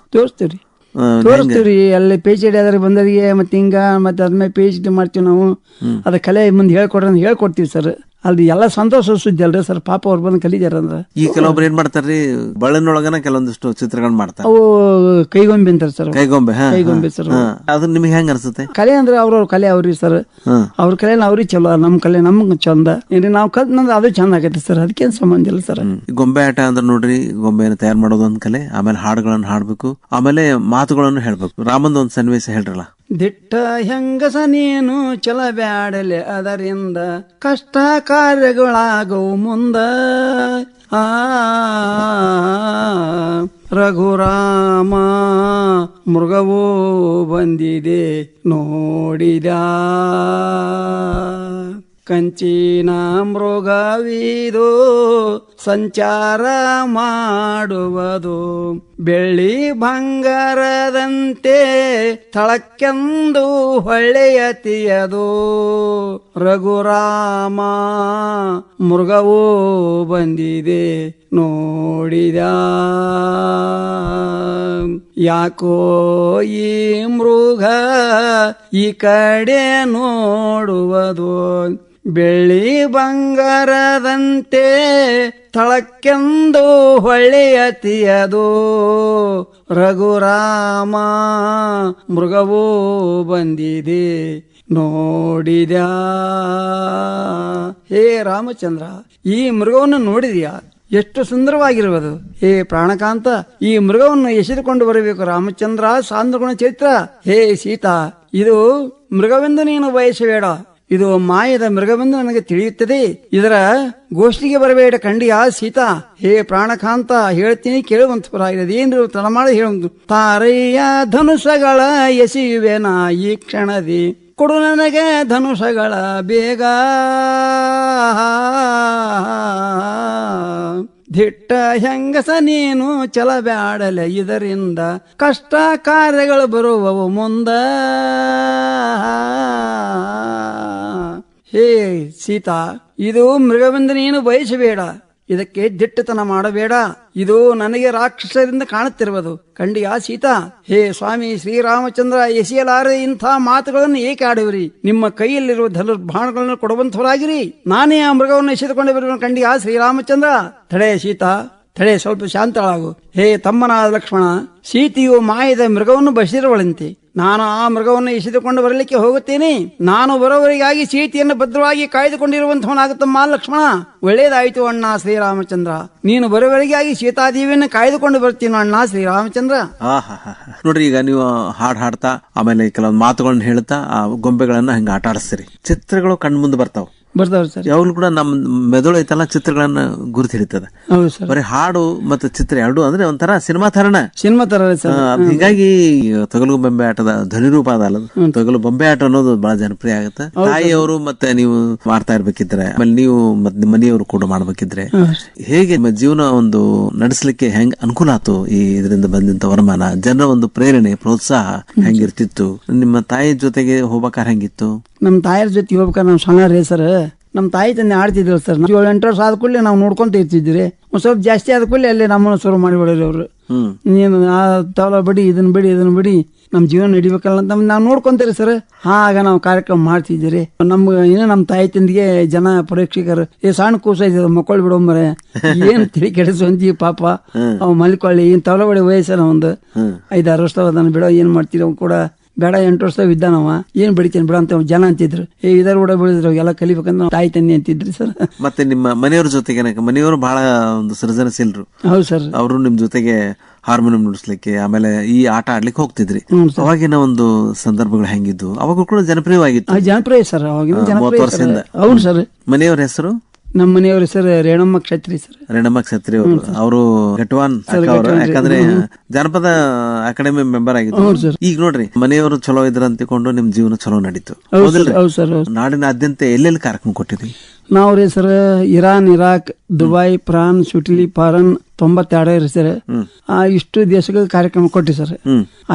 ತೋರಿಸ್ತೀವಿ ಆ, ತೋರಿಸ್ತೀವ್ರಿ ಅಲ್ಲಿ ಪಿ ಎಚ್ ಡಿ ಆದ್ರೆ ಬಂದವರಿಗೆ ಮತ್ತೆ ಹಿಂಗ ಮತ್ತೆ ಅದ್ಮೇಲೆ ಪಿ ಎಚ್ ಡಿ ಮಾಡ್ತೀವಿ ನಾವು. ಅದ ಕಲೆ ಮುಂದೆ ಹೇಳ್ಕೊಡ್ರಿ ಅಂತ ಹೇಳ್ಕೊಡ್ತೀವಿ ಸರ್ ಅಲ್ಲಿ ಎಲ್ಲ ಸಂತೋಷ ಸುದ್ದಿ ಅಲ್ರಿ ಸರ್. ಪಾಪ ಅವ್ರು ಬಂದು ಕಲಿದಾರ ಅಂದ್ರೆ. ಈ ಕೆಲವೊಬ್ರು ಏನ್ ಮಾಡ್ತಾರ್ರಿ? ಬಳ್ಳನೊಳಗನ ಕೆಲವೊಂದಿಷ್ಟು ಚಿತ್ರಗಳನ್ನ ಮಾಡ್ತಾರೆ. ಅವು ಕೈಗೊಂಬೆ ಅಂತಾರೆ ಸರ್. ಕೈಗೊಂಬೆ ಕೈಗೊಂಬೆ ಸರ್. ಅದು ನಿಮಗೆ ಹೆಂಗ ಅನ್ಸುತ್ತೆ? ಕಲೆ ಅಂದ್ರೆ ಅವ್ರವ್ರ ಕಲೆ ಅವ್ರಿ ಸರ್. ಅವ್ರ ಕಲೆ ಅವ್ರಿಗೆ ಚಲೋ ನಮ್ ಕಲೆ ನಮ್ಗೆ ಚಂದ. ಏನ್ರಿ ನಾವು ಕಲ್ತ್ ನಂದು ಅದು ಚಂದ ಆಗೈತಿ ಸರ್. ಅದಕ್ಕೇನ್ ಸಂಬಂಧ ಇಲ್ಲ ಸರ್. ಗೊಂಬೆ ಆಟ ಅಂದ್ರೆ ನೋಡ್ರಿ ಗೊಂಬೆಯನ್ನು ತಯಾರು ಮಾಡೋದು ಒಂದ್ ಕಲೆ ಆಮೇಲೆ ಹಾಡುಗಳನ್ನ ಹಾಡ್ಬೇಕು ಆಮೇಲೆ ಮಾತುಗಳನ್ನು ಹೇಳ್ಬೇಕು. ರಾಮಂದ ಒಂದ್ ಸನ್ನಿವೇಶ ಹೇಳ್ರಲ್ಲ? ದಿಟ್ಟ ಹೆಂಗಸ ನೀನು ಚಲಬ್ಯಾಡಲೆ ಅದರಿಂದ ಕಷ್ಟ ಕಾರ್ಯಗಳಾಗವು ಮುಂದ ಆ ರಘುರಾಮ ಮೃಗವೂ ಬಂದಿದೆ ನೋಡಿದ ಕಂಚಿನ ಮೃಗವಿದು ಸಂಚಾರ ಮಾಡುವುದು. ಬೆಳ್ಳಿ ಬಂಗಾರದಂತೆ ತಳಕ್ಕೆಂದು ಹೊಳ್ಳೆಯತಿಯದು ರಘುರಾಮ ಮೃಗವೂ ಬಂದಿದೆ. ನೋಡಿದ. ಯಾಕೋ ಈ ಮೃಗ ಈ ಕಡೆ ನೋಡುವುದು? ಬೆಳ್ಳಿ ಬಂಗಾರದಂತೆ ತಳಕ್ಕೆಂದು ಹೊಳೆಯತಿಯದು ರಘುರಾಮ, ಮೃಗವೂ ಬಂದಿದೆ. ನೋಡಿದ. ಹೇ ರಾಮಚಂದ್ರ, ಈ ಮೃಗವನ್ನು ನೋಡಿದ್ಯಾ? ಎಷ್ಟು ಸುಂದರವಾಗಿರುವುದು. ಹೇ ಪ್ರಾಣಕಾಂತ, ಈ ಮೃಗವನ್ನು ಎಸೆದುಕೊಂಡು ಬರಬೇಕು. ರಾಮಚಂದ್ರ, ಸಾಂದ್ರಗುಣ ಚೈತ್ರ. ಹೇ ಸೀತಾ, ಇದು ಮೃಗವೆಂದು ನೀನು ಬಯಸಬೇಡ. ಇದು ಮಾಯದ ಮೃಗವೆಂದು ನನಗೆ ತಿಳಿಯುತ್ತದೆ. ಇದರ ಗೋಷ್ಠಿಗೆ ಬರಬೇಡ ಕಂಡಿಯ ಸೀತಾ. ಹೇ ಪ್ರಾಣಕಾಂತ, ಹೇಳ್ತೀನಿ ಕೇಳುವಂತಪರಾಗಿದೆ ಏನ್ರು ತಡ ಮಾಡಿ ಹೇಳುವುದು ತಾರಯ್ಯ ಧನುಷಗಳ ಎಸೆಯುವೆನಾ ಈ ಕ್ಷಣದಿ ಕೊಡು ನನಗೆ ಧನುಷಗಳ ಬೇಗ. ದಿಟ್ಟ ಹೆಂಗಸ ನೀನು ಚಲಬ್ಯಾಡಲೆ ಇದರಿಂದ ಕಷ್ಟ ಕಾರ್ಯಗಳು ಬರುವವು ಮುಂದ. ಹೇ ಸೀತಾ, ಇದು ಮೃಗವೆಂದು ನೀನು ಬಯಸಬೇಡ. ಇದಕ್ಕೆ ದಿಟ್ಟತನ ಮಾಡಬೇಡ. ಇದು ನನಗೆ ರಾಕ್ಷಸರಿಂದ ಕಾಣುತ್ತಿರುವುದು. ಖಂಡಿಯ ಸೀತಾ, ಹೇ ಸ್ವಾಮಿ ಶ್ರೀರಾಮಚಂದ್ರ, ಎಸೆಯಲಾರದೆ ಇಂಥ ಮಾತುಗಳನ್ನು ಏಕೆ ಆಡುವಿರಿ? ನಿಮ್ಮ ಕೈಯಲ್ಲಿರುವ ಧನುರ್ಬಾಣಗಳನ್ನು ಕೊಡುವಂತವರಾಗಿರಿ ನಾನೇ ಆ ಮೃಗವನ್ನು ಎಸೆದುಕೊಂಡು ಬರುವ ಆ ಶ್ರೀರಾಮಚಂದ್ರ. ತಡೆ ಸೀತಾ ತಡೆ ಸ್ವಲ್ಪ ಶಾಂತಳಾಗು. ಹೇ ತಮ್ಮನಾದ ಲಕ್ಷ್ಮಣ, ಸೀತೆಯು ಮಾಯದ ಮೃಗವನ್ನು ಬಸಿರುವಳಂತೆ. ನಾನು ಆ ಮೃಗವನ್ನು ಎಸೆದುಕೊಂಡು ಬರಲಿಕ್ಕೆ ಹೋಗುತ್ತೇನೆ. ನಾನು ಬರೋವರಿಗಾಗಿ ಸೀತೆಯನ್ನು ಭದ್ರವಾಗಿ ಕಾಯ್ದುಕೊಂಡಿರುವಂತವನಾಗುತ್ತಮ್ಮ ಲಕ್ಷ್ಮಣ. ಒಳ್ಳೇದಾಯಿತು ಅಣ್ಣ ಶ್ರೀರಾಮಚಂದ್ರ. ನೀನು ಬರೋವರಿಗಾಗಿ ಸೀತಾದೇವಿಯನ್ನು ಕಾಯ್ದುಕೊಂಡು ಬರ್ತೀನೋ ಅಣ್ಣ ಶ್ರೀರಾಮಚಂದ್ರ? ನೋಡ್ರಿ, ಈಗ ನೀವು ಹಾಡ್ ಹಾಡ್ತಾ, ಆಮೇಲೆ ಕೆಲವೊಂದು ಮಾತುಗಳನ್ನ ಹೇಳ್ತಾ ಆ ಗೊಂಬೆಗಳನ್ನ ಹಂಗ ಆಟ ಆಡಿಸ್ತೀರಿ. ಚಿತ್ರಗಳು ಕಣ್ಮುಂದೆ ಬರ್ತಾವ. ಬರ್ತಾವ್ರಿ ಸರ್. ಯಾವಾಗ್ಲೂ ಕೂಡ ನಮ್ಮ ಮೆದುಳು ಐತಲ್ಲ ಚಿತ್ರಗಳನ್ನ ಗುರುತು ಹಿಡಿತದ ಹೌದು ಸರ್. ಬರೀ ಹಾಡು ಮತ್ತು ಚಿತ್ರ ಎರಡು ಅಂದ್ರೆ ಒಂಥರ ಸಿನಿಮಾ ತರಣ ಸಿನಿಮಾ ತರ ಸರ್. ಹೀಗಾಗಿ ತೊಗಲು ಬೊಂಬೆ ಆಟದ ಧ್ವನಿ ರೂಪ ಅದಲ್ಲ ಅಲ್ಲ ತೊಗಲು ಬೊಂಬೆ ಆಟ ಅನ್ನೋದು ಬಹಳ ಜನಪ್ರಿಯ ಆಗುತ್ತೆ. ತಾಯಿಯವರು ಮತ್ತೆ ನೀವು ಮಾಡ್ತಾ ಇರ್ಬೇಕಿದ್ರೆ ಆಮೇಲೆ ನೀವು ಮತ್ತೆ ನಿಮ್ಮ ಮನೆಯವರು ಕೂಡ ಮಾಡ್ಬೇಕಿದ್ರೆ ಹೇಗೆ ನಿಮ್ಮ ಜೀವನ ಒಂದು ನಡೆಸಲಿಕ್ಕೆ ಹೆಂಗ್ ಅನುಕೂಲ ಆತು ಈ ಇದರಿಂದ ಬಂದಂತ ವರಮಾನ? ಜನರ ಒಂದು ಪ್ರೇರಣೆ ಪ್ರೋತ್ಸಾಹ ಹೆಂಗಿರ್ತಿತ್ತು? ನಿಮ್ಮ ತಾಯಿ ಜೊತೆಗೆ ಹೋಗ್ಬೇಕಾದ್ರೆ ಹೆಂಗಿತ್ತು? ನಮ್ಮ ತಾಯಿಯರ ಜೊತೆ ಹೋಗ್ಬೇಕಾರೆ ನಾವು ಸಣ್ಣ ರೀ ಸರ್. ನಮ್ಮ ತಾಯಿ ತಂದೆ ಆಡ್ತಿದ್ರು ಸರ್. ಏಳು ಎಂಟು ವರ್ಷ ಆದ ಕೂಡಲೇ ನಾವು ನೋಡ್ಕೊಂತ ಇರ್ತಿದ್ರಿ ಒಂದು ಸ್ವಲ್ಪ ಜಾಸ್ತಿ ಆದ ಕೂಡಲೇ ಅಲ್ಲೇ ನಮ್ಮನ್ನು ಶುರು ಮಾಡಿಬಿಡೋರು ಅವರು. ನೀನು ಆ ತವಲ ಬಿಡಿ ಇದನ್ನ ಬಿಡಿ ಇದನ್ನ ಬಿಡಿ. ನಮ್ಮ ಜೀವನ ನಡಿಬೇಕಲ್ಲ ಅಂತ ನಾವು ನೋಡ್ಕೊಂತೀರಿ ಸರ್. ಆಗ ನಾವು ಕಾರ್ಯಕ್ರಮ ಮಾಡ್ತಿದ್ದೀರಿ ನಮ್ಗೆ ಏನೋ ನಮ್ಮ ತಾಯಿ ತಂದಿಗೆ ಜನ ಪ್ರೇಕ್ಷಕರು ಏ ಸಣ್ಣ ಕೂಸ ಇದೆ ಮಕ್ಕಳು ಬಿಡೋಮರೆ ಏನ್ ತಿಳಿ ಕೆಡಿಸುವಂತಿ ಪಾಪ. ಅವ್ ಮಲ್ಕೊಳ್ಳಿ ಏನ್ ತವಲ ಬಡಿ ವಯಸ್ಸನ ಒಂದು ಐದಾರು ವರ್ಷ ಅದನ್ನ ಬಿಡೋ ಏನ್ ಮಾಡ್ತೀರಿ ಅವ್ ಕೂಡ. ಬೇಡ ಎಂಟು ವರ್ಷ ಇದ್ದಾನವ. ಏನ್ ಬೆಳಿತೀನಿ ಬಿಡ ಅಂತ ಜನ ಅಂತಿದ್ರು. ಏ ಇದರ ಕೂಡ ಬೆಳೆದ್ರು ಎಲ್ಲ ಕಲಿಬೇಕಂತ ನಾವು ತಾಯಿ ತನ್ನಿ ಅಂತಿದ್ರಿ ಸರ್. ಮತ್ತೆ ನಿಮ್ಮ ಮನೆಯವ್ರ ಜೊತೆಗೆ ಮನೆಯವರು ಬಹಳ ಒಂದು ಸೃಜನಶೀಲರು. ಹೌದು ಸರ್. ಅವರು ನಿಮ್ ಜೊತೆಗೆ ಹಾರ್ಮೋನಿಯಂ ನುಡಿಸ್ಲಿಕ್ಕೆ ಆಮೇಲೆ ಈ ಆಟ ಆಡ್ಲಿಕ್ಕೆ ಹೋಗ್ತಿದ್ರಿ. ಅವಾಗಿನ ಒಂದು ಸಂದರ್ಭಗಳು ಹೆಂಗಿದ್ದು ಅವಾಗ ಕೂಡ ಜನಪ್ರಿಯವಾಗಿತ್ತು. ಜನಪ್ರಿಯ ಸರ್. ಅವಾಗಿನ ಮೂವತ್ತು ವರ್ಷದಿಂದ. ಹೌದು ಸರ್. ಮನೆಯವರ ಹೆಸರು? ನಮ್ಮ ಮನೆಯವರು ಸರ್ ರೇಣಮ್ಮ ಕ್ಷತ್ರಿ ಸರ್. ರೇಣಮ್ಮ ಕ್ಷತ್ರಿ ಅವರು. ಅವರು ಘಟ್ವಾನ್ ಯಾಕಂದ್ರೆ ಜನಪದ ಅಕಾಡೆಮಿ ಮೆಂಬರ್ ಆಗಿದ್ರು. ಈಗ ನೋಡ್ರಿ ಮನೆಯವರು ಚಲೋ ಇದ್ರ ಅಂತಿಕೊಂಡು ನಿಮ್ ಜೀವನ ಚಲೋ ನಡೀತು. ನಾಡಿನಾದ್ಯಂತ ಎಲ್ಲೆಲ್ಲಿ ಕಾರ್ಯಕ್ರಮ ಕೊಟ್ಟಿದ್ವಿ ನಾವು ರೀ sir Iran Iraq Dubai France Italy foreign ತೊಂಬತ್ತೆರಡು ರೀ ಸರ್. ಆ ಇಷ್ಟು ದೇಶಗಳ ಕಾರ್ಯಕ್ರಮ ಕೊಟ್ಟಿ ಸರ್.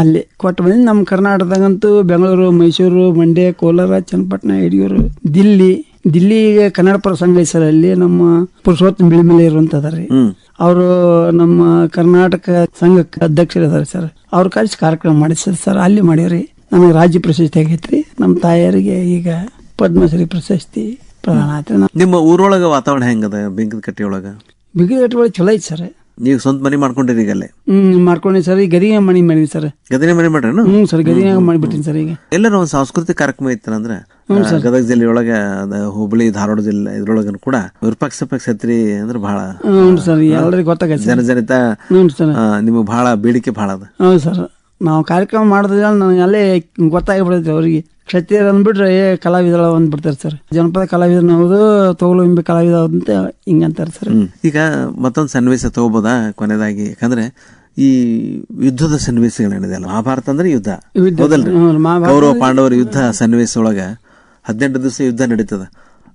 ಅಲ್ಲಿ ಕೊಟ್ಟು ಬಂದ್ ನಮ್ಮ ಕರ್ನಾಟಕದಾಗಂತೂ ಬೆಂಗಳೂರು ಮೈಸೂರು ಮಂಡ್ಯ ಕೋಲಾರ ಚನ್ನಪಟ್ಟಣ ಯಡಿಯೂರು ದಿಲ್ಲಿ ದಿಲ್ಲಿಗೆ ಕನ್ನಡ ಪರ ಸರ್ ಅಲ್ಲಿ ನಮ್ಮ ಪುರುಷೋತ್ತಮ ಬಿಳಿಮಲೆ ಇರುವಂತದಾರ್ರಿ ಅವರು ನಮ್ಮ ಕರ್ನಾಟಕ ಸಂಘಕ್ಕೆ ಅಧ್ಯಕ್ಷರಿದ್ದಾರೆ ಸರ್. ಅವ್ರ ಕಳಿಸಿ ಕಾರ್ಯಕ್ರಮ ಮಾಡಿಸ್ತಾರೆ ಸರ್. ಅಲ್ಲಿ ಮಾಡೀವ್ರಿ. ನಮಗೆ ರಾಜ್ಯ ಪ್ರಶಸ್ತಿ ಆಗೈತ್ರಿ. ನಮ್ಮ ತಾಯಿಯರಿಗೆ ಈಗ ಪದ್ಮಶ್ರೀ ಪ್ರಶಸ್ತಿ ಪ್ರದಾನ ಆಯ್ತು ನಿಮ್ಮ ಊರೊಳಗ ವಾತಾವರಣ ಹೆಂಗದ? ಬೆಂಕದ ಕಟ್ಟಿ ಒಳಗ? ಕಟ್ಟಿ ಒಳಗೆ ಚಲೋ ಐತಿ ಸರ್. ನೀವು ಸ್ವಂತ ಮನೆ ಮಾಡ್ಕೊಂಡಿರಿ ಈಗ ಅಲ್ಲೇ? ಹ್ಮ್ ಮಾಡ್ಕೊಂಡಿ ಸರ್. ಈಗ ಗದಿಗೆ ಮನೆ ಮಾಡಿವಿ ಸರ್. ಗದಿನ ಮನೆ ಮಾಡ್ರಿ ಹ್ಮ್ ಸರ್. ಗದಿಗೆ ಮಾಡಿಬಿಟ್ಟಿನಿ ಸರ್ ಈಗ. ಎಲ್ಲರೂ ಒಂದು ಸಾಂಸ್ಕೃತಿಕ ಕಾರ್ಯಕ್ರಮ ಇತ್ತು ಅಂದ್ರೆ? ಆ, ಗದಗ ಜಿಲ್ಲೆ ಒಳಗ ಹುಬ್ಬಳ್ಳಿ ಧಾರವಾಡ ಜಿಲ್ಲೆ ಇದ್ರೊಳಗ ಕೂಡ ವಿರೂಪಾಕ್ಷ ಛತ್ರಿ ಅಂದ್ರೆ ಬಹಳ ಜನಜನಿತ ನಿಮ್ಗೆ ಬಹಳ ಬೇಡಿಕೆ ಬಹಳ ಅದ. ಹೌದು ಸರ್ ನಾವು ಕಾರ್ಯಕ್ರಮ ಮಾಡಿದ್ರೆ ನನಗೆ ಅಲ್ಲೇ ಗೊತ್ತಾಗಿಬಿಡುತ್ತೆ ಅವರಿಗೆ. ಕ್ಷತ್ರಿಯರು ಅಂದ್ಬಿಟ್ರೆ ಏ ಕಲಾವಿದಳ ಅಂದ್ಬಿಡ್ತಾರೆ ಸರ್. ಜನಪದ ಕಲಾವಿದನ ಹೌದು ತೋಲು ಇಂಬೆ ಕಲಾವಿದ ಅಂತ ಹಿಂಗಂತಾರೆ ಸರ್. ಈಗ ಮತ್ತೊಂದು ಸನ್ನಿವೇಶ ತಗೋಬೋದಾ ಕೊನೆಯದಾಗಿ ಯಾಕಂದ್ರೆ ಈ ಯುದ್ಧದ ಸನ್ನಿವೇಶಗಳೇನಿದೆಯಲ್ಲ ಮಹಾಭಾರತ ಅಂದ್ರೆ ಯುದ್ಧ. ಯುದ್ಧ. ಹೌದಲ್ರಿ? ಕೌರವ ಪಾಂಡವರ ಯುದ್ಧ ಸನ್ನಿವೇಶ ಒಳಗ ಹದಿನೆಂಟು ದಿವಸ ಯುದ್ಧ ನಡೀತದೆ.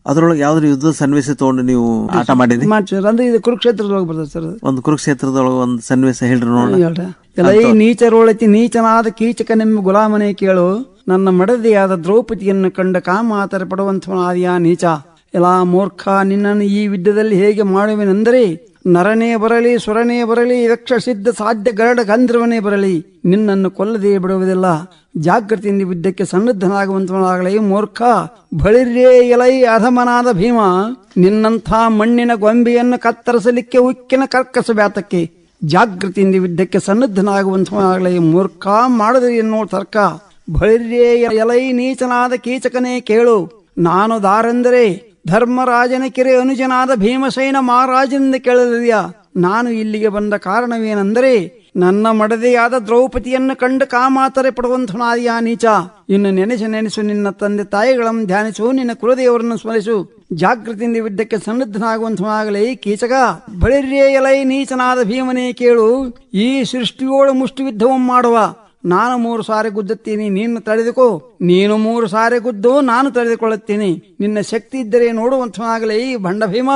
ಅದರೊಳಗೆ ಯಾವ್ದು ಯುದ್ಧ ಸನ್ನಿವೇಶ ತಗೊಂಡು ನೀವು ಆಟ ಮಾಡಿದ್ರಿ ಅಂದ್ರೆ ಇದು ಕುರುಕ್ಷೇತ್ರದೊಳಗೆ ಬರ್ತದೆ ಸರ್ ಅದು. ಒಂದು ಕುರುಕ್ಷೇತ್ರದೊಳಗೆ ಒಂದು ಸನ್ನಿವೇಶ ಹೇಳ್ರಿ ನೋಡೋಣ. ಹೇಳ್ರ. ಎಲ್ಲ ಈ ನೀಚರೋಳತಿ ನೀಚನಾದ ನಿಮ್ಮ ಗುಲಾಮನೆ ಕೇಳು. ನನ್ನ ಮಡದಿಯಾದ ದ್ರೌಪದಿಯನ್ನು ಕಂಡ ಕಾಮಾತರ ಪಡುವಂಥವನಾದಿಯ ನೀಚ. ಎಲ್ಲ ಮೂರ್ಖ ನಿನ್ನನ್ನು ಈ ವಿದ್ಯದಲ್ಲಿ ಹೇಗೆ ಮಾಡುವೆನೆಂದರೆ ನರನೇ ಬರಲಿ, ಸುರನೇ ಬರಲಿ ಯಕ್ಷ ಸಿದ್ಧ ಸಾಧ್ಯ ಗರಡ ಗಂಧರ್ವನೇ ಬರಲಿ, ನಿನ್ನನ್ನು ಕೊಲ್ಲದೆ ಬಿಡುವುದಿಲ್ಲ. ಜಾಗೃತಿಯಿಂದ ಯುದ್ಧಕ್ಕೆ ಸನ್ನದ್ಧನಾಗುವಂತವನಾಗಲೇ, ಮೂರ್ಖ ಬಳಿರೇ ಎಲೈ ಅಧಮನಾದ ಭೀಮ. ನಿನ್ನಂಥ ಮಣ್ಣಿನ ಗೊಂಬೆಯನ್ನು ಕತ್ತರಿಸಲಿಕ್ಕೆ ಉಕ್ಕಿನ ಕರ್ಕಸ ಬ್ಯಾತಕ್ಕೆ ಜಾಗೃತಿಯಿಂದ ಯುದ್ಧಕ್ಕೆ ಸನ್ನದ್ಧನಾಗುವಂತವನಾಗಲೇ, ಮೂರ್ಖ ಮಾಡದ್ರಿ ಎನ್ನುವ ತರ್ಕ. ಬಳಿರೇ ಎಲೈ ನೀಚನಾದ ಕೀಚಕನೇ ಕೇಳು. ನಾನು ದಾರೆಂದರೆ ಧರ್ಮರಾಜನ ಕೆರೆ ಅನುಜನಾದ ಭೀಮಸೇನ ಮಹಾರಾಜನಿಂದ ಕೇಳಲಿದೆಯಾ? ನಾನು ಇಲ್ಲಿಗೆ ಬಂದ ಕಾರಣವೇನೆಂದರೆ, ನನ್ನ ಮಡದೆಯಾದ ದ್ರೌಪದಿಯನ್ನು ಕಂಡು ಕಾಮಾತರೆ ಪಡುವಂತನಾದಿಯ ನೀಚ. ಇನ್ನು ನೆನೆಸು ನೆನೆಸು, ನಿನ್ನ ತಂದೆ ತಾಯಿಗಳನ್ನು ಧ್ಯಾನಿಸು, ನಿನ್ನ ಕುಲದೇವರನ್ನು ಸ್ಮರಿಸು. ಜಾಗೃತಿಯಿಂದ ಯುದ್ಧಕ್ಕೆ ಸನ್ನದ್ಧನಾಗುವಂಥನಾಗಲೇ ಕೀಚಕ. ಬಳಿರ್ಯೇ ಎಲೈ ನೀಚನಾದ ಭೀಮನೇ ಕೇಳು, ಈ ಸೃಷ್ಟಿಯೋಳು ಮುಷ್ಟಿ ಯುದ್ಧವನ್ನು ಮಾಡುವ. ನಾನು ಮೂರು ಸಾರಿ ಗುದ್ದುತ್ತೀನಿ, ನೀನು ತಡೆದುಕೋ. ನೀನು ಮೂರು ಸಾರಿ ಗುದ್ದು, ನಾನು ತಡೆದುಕೊಳ್ಳುತ್ತೀನಿ. ನಿನ್ನ ಶಕ್ತಿ ಇದ್ದರೆ ನೋಡುವಂತನಾಗಲೇ ಈ ಭಂಡ ಭೀಮ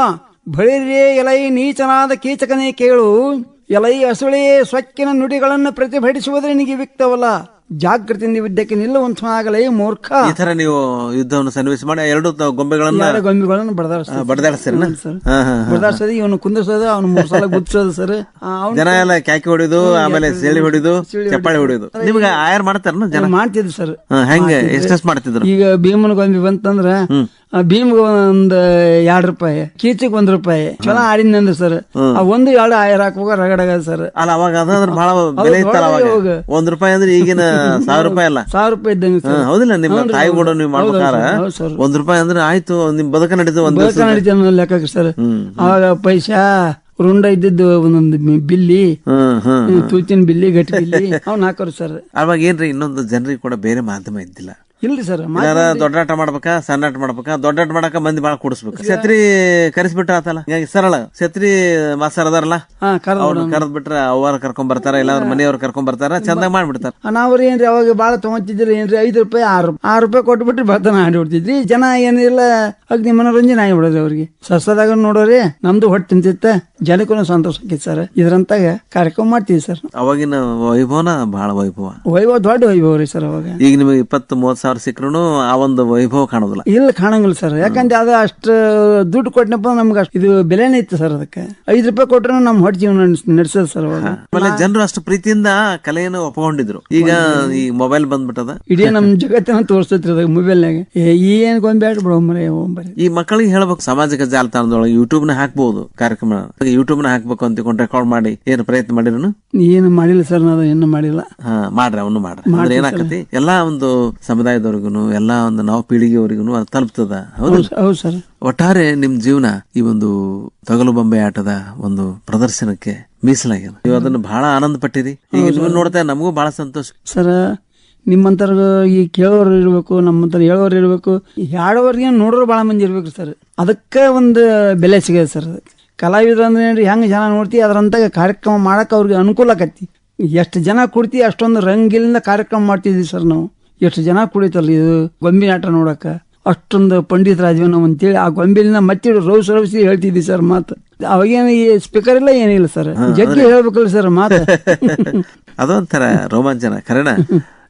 ಬಳಿರೇ ಎಲೈ, ನೀಚನಾದ ಕೀಚಕನೇ ಕೇಳು. ಎಲೈ ಅಸುಳೆಯೇ ಸೊಕ್ಕಿನ ನುಡಿಗಳನ್ನು ಪ್ರತಿಭಟಿಸುವುದೇ ನಿನಗೆ ವಿಕ್ತವಲ್ಲ. ಜಾಗೃತಿಯಿಂದ ಯುದ್ಧಕ್ಕೆ ನಿಲ್ಲುವಂತನಾಗಲೇ ಮೂರ್ಖ. ಈ ತರ ನೀವು ಯುದ್ಧವನ್ನು ಸನ್ನಿವೇಶ ಮಾಡಿ ಎರಡು ಗೊಂಬೆಗಳನ್ನು ಗೊಂಬೆಗಳನ್ನ ಬಡದಾಡಿಸ್ತಾರೆ. ಬಡದಾಡ್ಸೋದು ಇವನು ಕುಂದಿಸೋದು ಅವನು ಮೂರು ಸಲ ಗುದ್ಸೋದು ಸರ್. ಜನ ಎಲ್ಲ ಕ್ಯಾಕಿ ಹೊಡಿದು ಆಮೇಲೆ ಸೇಳಿ ಹೊಡಿದು ಚಪ್ಪಾಳಿ ಹೊಡಿಯೋದು ನಿಮ್ಗೆ ಆಯರ್ ಮಾಡ್ತಾರ ಜನ? ಮಾಡ್ತಿದ್ರು ಸರ್. ಹೆಂಗೆ? ಎಷ್ಟೆಷ್ಟು ಮಾಡ್ತಿದ್ರು? ಈಗ ಭೀಮನ ಗೊಂಬೆ ಬಂತಂದ್ರ ಭೀಮ್ಗೆ ಒಂದ್ ಎರಡ್ ರೂಪಾಯಿ ಕೀಚಿಗೆ ಒಂದ್ ರೂಪಾಯಿ. ಚಲೋ ಆಡಿದ್ನಂದ್ರ ಸರ್. ಆ ಒಂದು ಎರಡು ಆಯರ್ ಹಾಕುವಾಗ ರಗಡಗ ಸರ್. ಅಲ್ಲ ಅವಾಗ ಅದಂದ್ರೆ ಬಹಳ ಬೆಲೆ ಇತ್ತಲ್ಲ. ಒಂದ್ ರೂಪಾಯಿ ಅಂದ್ರೆ ಈಗಿನ ಸಾವಿರ ರೂಪಾಯಿ ಅಲ್ಲ. ಸಾವಿರ ರೂಪಾಯಿ ಇದ್ದಂಗೆ ಸರ್. ಹೌದಿಲ್ಲ ನಿಮ್ಮ ತಾಯಿ ಕೂಡ ನೀವು ಮಾಡ್ಬೇಕಾರ ಒಂದ್ ರೂಪಾಯಿ ಅಂದ್ರೆ ಆಯ್ತು ನಿಮ್ ಬದುಕ ನಡೀತು ಒಂದ್ ಬದುಕ ನಡೀತು ಅನ್ನೋ ಲೆಕ್ಕಕ್ಕೆ ಸರ್. ಅವಾಗ ಪೈಸಾ ರುಂಡ ಇದ್ದಿದ್ದು ಒಂದೊಂದು ಬಿಲ್ಲಿ ತೂತಿನ ಬಿಲ್ಲಿ ಗಟ್ಟಿ ಬಿಲ್ಲಿ ಅವ್ನ ಹಾಕೋರು ಸರ್. ಅವಾಗ ಏನ್ರಿ ಇನ್ನೊಂದು ಜನರಿಗೆ ಕೂಡ ಬೇರೆ ಮಾಧ್ಯಮ ಇದ್ದಿಲ್ಲ. ಇಲ್ರಿ ಸರ್ ಯಾರ ದೊಡ್ಡಾಟ ಮಾಡ್ಬೇಕಾ ಸಣ್ಣಾಟ ಮಾಡ್ಬೇಕಾ? ದೊಡ್ಡಾಟ ಮಾಡಕ ಮಂದಿ ಬಾಳ ಕೂಡಿಸ್ಬೇಕು. ಛತ್ರಿ ಕರೆಸ್ಬಿಟ್ರ ಆತಲ್ಲ? ಹಿಂಗಾಗಿ ಸರಳ ಛತ್ರಿ ಮಾಸ್ತರ್ ಅದಾರಲ್ಲ? ಹಾ ಕರ್ದ ಬಿಟ್ರ ಅವ್ರ ಕರ್ಕೊಂಡ್ ಬರ್ತಾರ ಇಲ್ಲ ಅವ್ರ ಮನೆಯವ್ರ ಕರ್ಕೊಂಡ್ ಬರ್ತಾರ ಚಂದ ಮಾಡ್ಬಿಡ್ತಾರ. ನಾವ್ರಿ ಏನ್ರಿ ಅವಾಗ ಬಾಳ ತಗೊಂತಿದ್ರಿ ಏನ್ರಿ ಐದು ರೂಪಾಯಿ ಆರು ರೂಪಾಯಿ ಆರು ರೂಪಾಯಿ ಕೊಟ್ಬಿಟ್ರಿ ಬರ್ತಾನ ಆಡಿ ಬಿಡ್ತಿದ್ರಿ. ಜನ ಏನಿಲ್ಲ ಅಗ್ನಿ ಮನೋರಂಜನೆ ಆಗಿಬಿಡೋದ್ರಿ ಅವ್ರಿಗೆ. ಸಸ್ತದಾಗ ನೋಡೋರಿ ನಮ್ದು ಹೊಟ್ಟೆ ತಿಂತಿತ್ತ ಜನಕ್ಕೂ ಸಂತೋಷ ಆಕೈತಿ ಸರ್. ಇದ್ರಂತಾಗ ಕಾರ್ಯಕ್ರಮ ಮಾಡ್ತೀವಿ ಸರ್. ಅವಾಗಿನ ವೈಭವನ ಬಹಳ ವೈಭವ. ವೈಭವ ದೊಡ್ಡ ವೈಭವ ರೀ ಸರ್ ಅವಾಗ. ಈಗ ನಿಮಗೆ ಇಪ್ಪತ್ತು ಮೂವತ್ ಸಾವಿರ ಸಿಕ್ಕರೂ ಆ ಒಂದು ವೈಭವ ಕಾಣೋದಿಲ್ಲ. ಇಲ್ಲ ಕಾಣಂಗಿಲ್ಲ ಸರ್. ಯಾಕಂದ್ರೆ ಅದು ಅಷ್ಟು ದುಡ್ಡು ಕೊಟ್ಟನಪ್ಪ ನಮ್ಗೆ ಅಷ್ಟು ಇದು ಬೆಲೆನೇ ಇತ್ತು ಸರ್ ಅದಕ್ಕೆ. ಐದು ರೂಪಾಯಿ ಕೊಟ್ಟರೆ ನಮ್ಮ ಹೊಟ್ಟೆ ಜೀವನ ನಡೆಸೋದು ಸರ್ ಆಮೇಲೆ ಜನರು ಅಷ್ಟು ಪ್ರೀತಿಯಿಂದ ಕಲೆಯನ್ನು ಒಪ್ಕೊಂಡಿದ್ರು ಈಗ ಈ ಮೊಬೈಲ್ ಬಂದ್ಬಿಟ್ಟದ. ಇಡೀ ನಮ್ ಜಗತ್ತಿನ ತೋರಿಸ್ತೈತ್ರಿ ಅದಾಗ ಮೊಬೈಲ್ನಾಗ ಏನು ಏನ್ ಗೊಂಬೆ ಆಟ ಬಿಡೋಂಬರಿ ಒಂಬರಿ ಈ ಮಕ್ಕಳಿಗೆ ಹೇಳ್ಬೇಕು ಸಾಮಾಜಿಕ ಜಾಲತಾಣದೊಳಗೆ ಯೂಟ್ಯೂಬ್ನ ಹಾಕ್ಬಹುದು ಕಾರ್ಯಕ್ರಮ. ಯೂಟ್ಯೂಬ್ನ ಹಾಕ್ಬೇಕು ಅಂತ ರೆಕಾರ್ಡ್ ಮಾಡಿ ಏನು ಪ್ರಯತ್ನ ಮಾಡಿದ್ರು ಏನು ಮಾಡಿಲ್ಲ ಸರ್ ನಾನು ಏನು ಮಾಡಿಲ್ಲ. ಹಾ ಮಾಡ್ರಿ ಅವನು ಮಾಡ್ರಿ. ಏನಾಗತಿ ಎಲ್ಲಾ ಒಂದು ಸಮುದಾಯದವ್ರಿಗೂ ಎಲ್ಲ ಒಂದು ನಾವು ಪೀಳಿಗೆವರೆಗೂ ಅದು ತಲುಪ್ತದ? ಹೌದು. ಹೌದು ಸರ್. ಒಟ್ಟಾರೆ ನಿಮ್ ಜೀವನ ಈ ಒಂದು ತಗಲು ಬೊಂಬೆ ಆಟದ ಒಂದು ಪ್ರದರ್ಶನಕ್ಕೆ ಮೀಸಲಾಗಿದೆ ನೀವು ಅದನ್ನು ಬಹಳ ಆನಂದ ಪಟ್ಟಿರಿ. ಈಗ ನೀವು ನೋಡ್ತಾ ನಮಗೂ ಬಹಳ ಸಂತೋಷ. ಸರ್ ನಿಮ್ಮಂತರ ಈ ಕೇಳೋರು ಇರಬೇಕು ನಮ್ಮಂತರ ಹೇಳೋರು ಇರ್ಬೇಕು ಹೇಳೋರಿಗೆ ನೋಡೋರು ಭಾಳ ಮಂದಿ ಇರ್ಬೇಕು ಸರ್. ಅದಕ್ಕೆ ಒಂದು ಬೆಲೆ ಸಿಗದೆ ಸರ್. ಕಲಾವಿದ್ರು ಅಂದ್ರೆ ಏನ್ರಿ ಹೆಂಗೆ ಜನ ನೋಡ್ತಿ ಅದರಂತ ಕಾರ್ಯಕ್ರಮ ಮಾಡಕ್ಕೆ ಅವ್ರಿಗೆ ಅನುಕೂಲ ಆಕತಿ ಎಷ್ಟು ಜನ ಕೊಡ್ತಿ ಅಷ್ಟೊಂದು ರಂಗಿಲಿಂದ ಕಾರ್ಯಕ್ರಮ ಮಾಡ್ತಿದ್ವಿ ಸರ್ ನಾವು. ಎಷ್ಟು ಜನ ಕುಡಿತಲ್ಲ ಇದು ಗೊಂಬೆ ಆಟ ನೋಡಕ್ಕ? ಅಷ್ಟೊಂದು ಪಂಡಿತ್ ರಾಜವನ ಅಂತೇಳಿ ಆ ಗೊಂಬೆಲಿನ ಮತ್ತೆ ರೌಸ್ ರೌಸಿ ಹೇಳ್ತಿದ್ವಿ ಸರ್ ಮಾತು. ಅವಾಗೇನು ಈ ಸ್ಪೀಕರ್ ಇಲ್ಲ ಏನಿಲ್ಲ ಸರ್? ಜಗ್ಗಿ ಹೇಳ್ಬೇಕಲ್ಲ ಸರ್ ಮಾತು. ಅದೊಂಥರ ರೋಮಾಂಚನ ಕರೆನ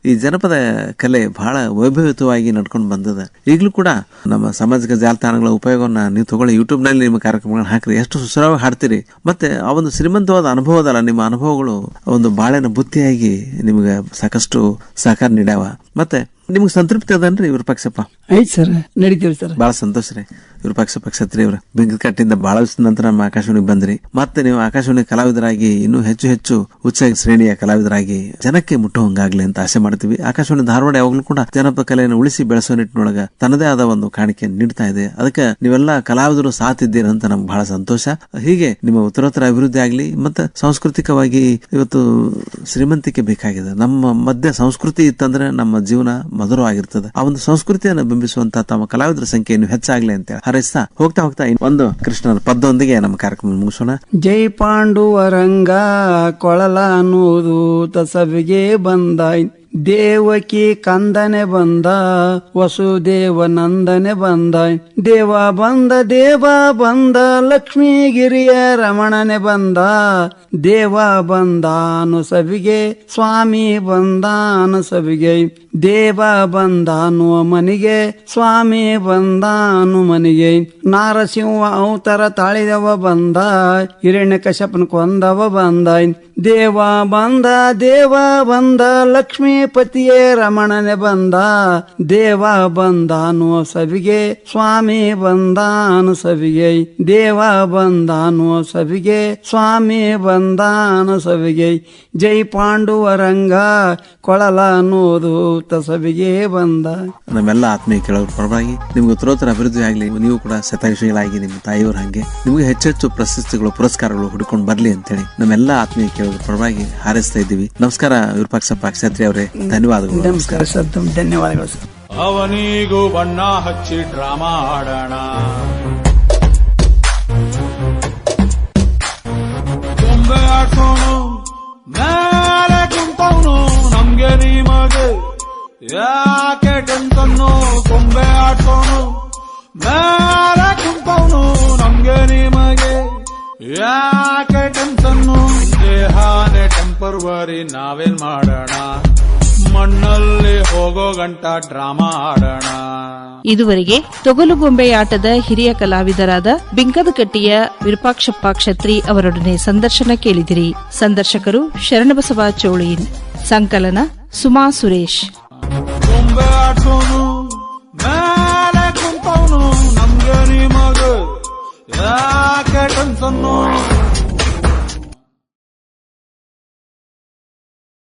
ಈ ಜನಪದ ಕಲೆ ಬಹಳ ವೈಭವಿತವಾಗಿ ನಡ್ಕೊಂಡು ಬಂದದ. ಈಗಲೂ ಕೂಡ ನಮ್ಮ ಸಾಮಾಜಿಕ ಜಾಲತಾಣಗಳ ಉಪಯೋಗವನ್ನು ನೀವು ತಗೊಳ್ಳಿ. ಯೂಟ್ಯೂಬ್ನಲ್ಲಿ ನಿಮ್ಮ ಕಾರ್ಯಕ್ರಮಗಳನ್ನ ಹಾಕ್ರಿ. ಎಷ್ಟು ಸುಸರವಾಗಿ ಹಾಡ್ತೀರಿ. ಮತ್ತೆ ಆ ಒಂದು ಶ್ರೀಮಂತವಾದ ಅನುಭವದಲ್ಲ ನಿಮ್ಮ ಅನುಭವಗಳು ಒಂದು ಬಾಳೆನ ಬುತ್ತಿಯಾಗಿ ನಿಮ್ಗೆ ಸಾಕಷ್ಟು ಸಹಕಾರ ನೀಡ್ಯಾವ. ಮತ್ತೆ ನಿಮ್ಗೆ ಸಂತೃಪ್ತಿ ಅದನ್ರಿ ಪಕ್ಷಪ್ಪ? ಐತ್ ಸರ್. ನಡೀತೀವಿ ಸರ್. ಬಹಳ ಸಂತೋಷ ರೀ. ವಿರೂಪಾಕ್ಷಪ್ಪ ಪಕ್ಷತ್ರಿ ಅವ್ರ ಬೆಂಕಟ್ಟಿಂದ ಬಹಳ ನಂತರ ನಮ್ಮ ಆಕಾಶವಾಣಿಗೆ ಬಂದ್ರಿ. ಮತ್ತೆ ನೀವು ಆಕಾಶವಾಣಿ ಕಲಾವಿದರಾಗಿ, ಇನ್ನೂ ಹೆಚ್ಚು ಹೆಚ್ಚು ಉಚ್ಚ ಶ್ರೇಣಿಯ ಕಲಾವಿದರಾಗಿ ಜನಕ್ಕೆ ಮುಟ್ಟುವಂಗಾಗ್ಲಿ ಅಂತ ಆಸೆ ಮಾಡ್ತೀವಿ. ಆಕಾಶವಾಣಿ ಧಾರವಾಡ ಯಾವಾಗಲೂ ಕೂಡ ಜನಪದ ಕಲೆಯನ್ನು ಉಳಿಸಿ ಬೆಳೆಸೋ ನಿಟ್ಟಿನೊಳಗ ತನ್ನದೇ ಆದ ಒಂದು ಕಾಣಿಕೆ ನೀಡ್ತಾ ಇದೆ. ಅದಕ್ಕೆ ನೀವೆಲ್ಲ ಕಲಾವಿದರು ಅಂತ ನಮ್ಗೆ ಬಹಳ ಸಂತೋಷ. ಹೀಗೆ ನಿಮ್ಮ ಉತ್ತರೋತ್ತರ ಅಭಿವೃದ್ಧಿ ಆಗ್ಲಿ, ಮತ್ತೆ ಸಾಂಸ್ಕೃತಿಕವಾಗಿ ಇವತ್ತು ಶ್ರೀಮಂತಿಕೆ ಬೇಕಾಗಿದೆ. ನಮ್ಮ ಮಧ್ಯ ಸಂಸ್ಕೃತಿ ಇತ್ತಂದ್ರೆ ನಮ್ಮ ಜೀವನ ಮಧುರವಾಗಿರ್ತದೆ. ಆ ಒಂದು ಸಂಸ್ಕೃತಿಯನ್ನು ಬಿಂಬಿಸುವಂತಹ ತಮ್ಮ ಕಲಾವಿದರ ಸಂಖ್ಯೆ ಹೆಚ್ಚಾಗ್ಲಿ ಅಂತ ಹಾರೈಸ್ತಾ ಹೋಗ್ತಾ ಹೋಗ್ತಾ ಒಂದು ಕೃಷ್ಣನ ಪದ್ದೊಂದಿಗೆ ನಮ್ಮ ಕಾರ್ಯಕ್ರಮ ಮುಗಿಸೋಣ. ಜೈ ಪಾಂಡುವರಂಗ ಕೊಳಲ ಅನ್ನುವುದು ತಸವಿಗೆ ಬಂದ ದೇವಕಿ ಕಂದನೆ ಬಂದ, ವಸುದೇವ ನಂದನೆ ಬಂದ ದೇವ ಬಂದ ದೇವ ಬಂದ, ಲಕ್ಷ್ಮೀಗಿರಿಯ ರಮಣನೆ ಬಂದ, ದೇವ ಬಂದಾನು ಸವಿಗೆ ಸ್ವಾಮಿ ಬಂದಾನು ಸವಿಗೆ ದೇವ ಬಂದಾನು ಮನಿಗೆ, ಸ್ವಾಮಿ ಬಂದಾನು ಮನಿಗೆ. ನಾರಸಿಂಹ ಅವತರ ತಾಳಿದವ ಬಂದ ಹಿರಣ್ಯ ಕಶಪನ ಕೊಂದವ ಬಂದ. ದೇವ ಬಂದ ದೇವ ಬಂದ, ಲಕ್ಷ್ಮೀಪತಿಯೇ ರಮಣನೆ ಬಂದ. ದೇವ ಬಂದಾನು ಸವಿಗೆ, ಸ್ವಾಮಿ ಬಂದಾನು ಸವಿಗೆ. ದೇವ ಬಂದಾನು ಸವಿಗೆ, ಸ್ವಾಮಿ ಬಂದಾನು ಸವಿಗೆ. ಜೈ ಪಾಂಡುವರಂಗ ಕೊಳಲ ಅನ್ನೋದು ತಸವಿಗೆ ಬಂದ. ನಮ್ಮೆಲ್ಲ ಆತ್ಮೀಯ ಕೇಳೋರು ಪರವಾಗಿ ನಿಮ್ಗೆ ಉತ್ತರೋತ್ತರ ಅಭಿವೃದ್ಧಿ ಆಗಲಿ ನೀವು ಕೂಡ ಶತಾಯುಷಿಗಳಾಗಿ ನಿಮ್ಮ ತಾಯಿಯವ್ರ ಹಂಗೆ ನಿಮಗೆ ಹೆಚ್ಚೆಚ್ಚು ಪ್ರಶಸ್ತಿಗಳು ಪುರಸ್ಕಾರಗಳು ಹುಡ್ಕೊಂಡು ಬರ್ಲಿ ಅಂತೇಳಿ ನಮ್ಮೆಲ್ಲ ಆತ್ಮೀಯ ಕೇಳೋರು ಪರವಾಗಿ ಹಾರೈಸ್ತಾ ಇದ್ದೀವಿ. ನಮಸ್ಕಾರ ವಿರೂಪಾಕ್ಷಪ್ಪ ಕ್ಷತ್ರಿ ಅವರೇ. ಧನ್ಯವಾದಗಳು. ನಮಸ್ಕಾರ ಸರ್ ಧನ್ಯವಾದಗಳು ಸರ್. ಅವನಿಗೂ ಬಣ್ಣ ಹಚ್ಚಿ ಡ್ರಾಮಾ ಆಡೋಣ ಗೊಂಬೆ ಮೇಲೆ ಕುಂತವನು ನಮ್ಗೆ ನಿಮಗೆ ಯಾಕೆ ಗೊಂಬೆ ಆಡ್ಸೋನು? ಮೇಲೆ ಕುಂತವನು ನಮ್ಗೆ ನಿಮಗೆ. ಯಾಕೆ ಟೆಂತನ್ನು ದೇಹಾನೆ ಟೆಂಪರ್ವರಿ ನಾವೇನ್ ಮಾಡೋಣ? ಮಣ್ಣಲ್ಲಿ ಹೋಗೋ ಗಂಟ ಡ್ರಾಮಾ ಆಡೋಣ. ಇದುವರೆಗೆ ತೊಗಲು ಆಟದ ಹಿರಿಯ ಕಲಾವಿದರಾದ ಬಿಂಕದಕಟ್ಟಿಯ ವಿರೂಪಾಕ್ಷಪ್ಪ ಕ್ಷತ್ರಿ ಅವರೊಡನೆ ಸಂದರ್ಶನ ಕೇಳಿದಿರಿ. ಸಂದರ್ಶಕರು ಶರಣಬಸವ ಚೋಳಿಯನ್ ಸಂಕಲನ ಸುಮಾ ಸುರೇಶ್. ಗೊಂಬೆ ಆಡ್ಸೋನು ಮೇಲೆ ಕುಂತವನು ನಮ್ಗೆ ನಿಮಗ ಯಾಕೆ ಟೆನ್ಸನ್ನು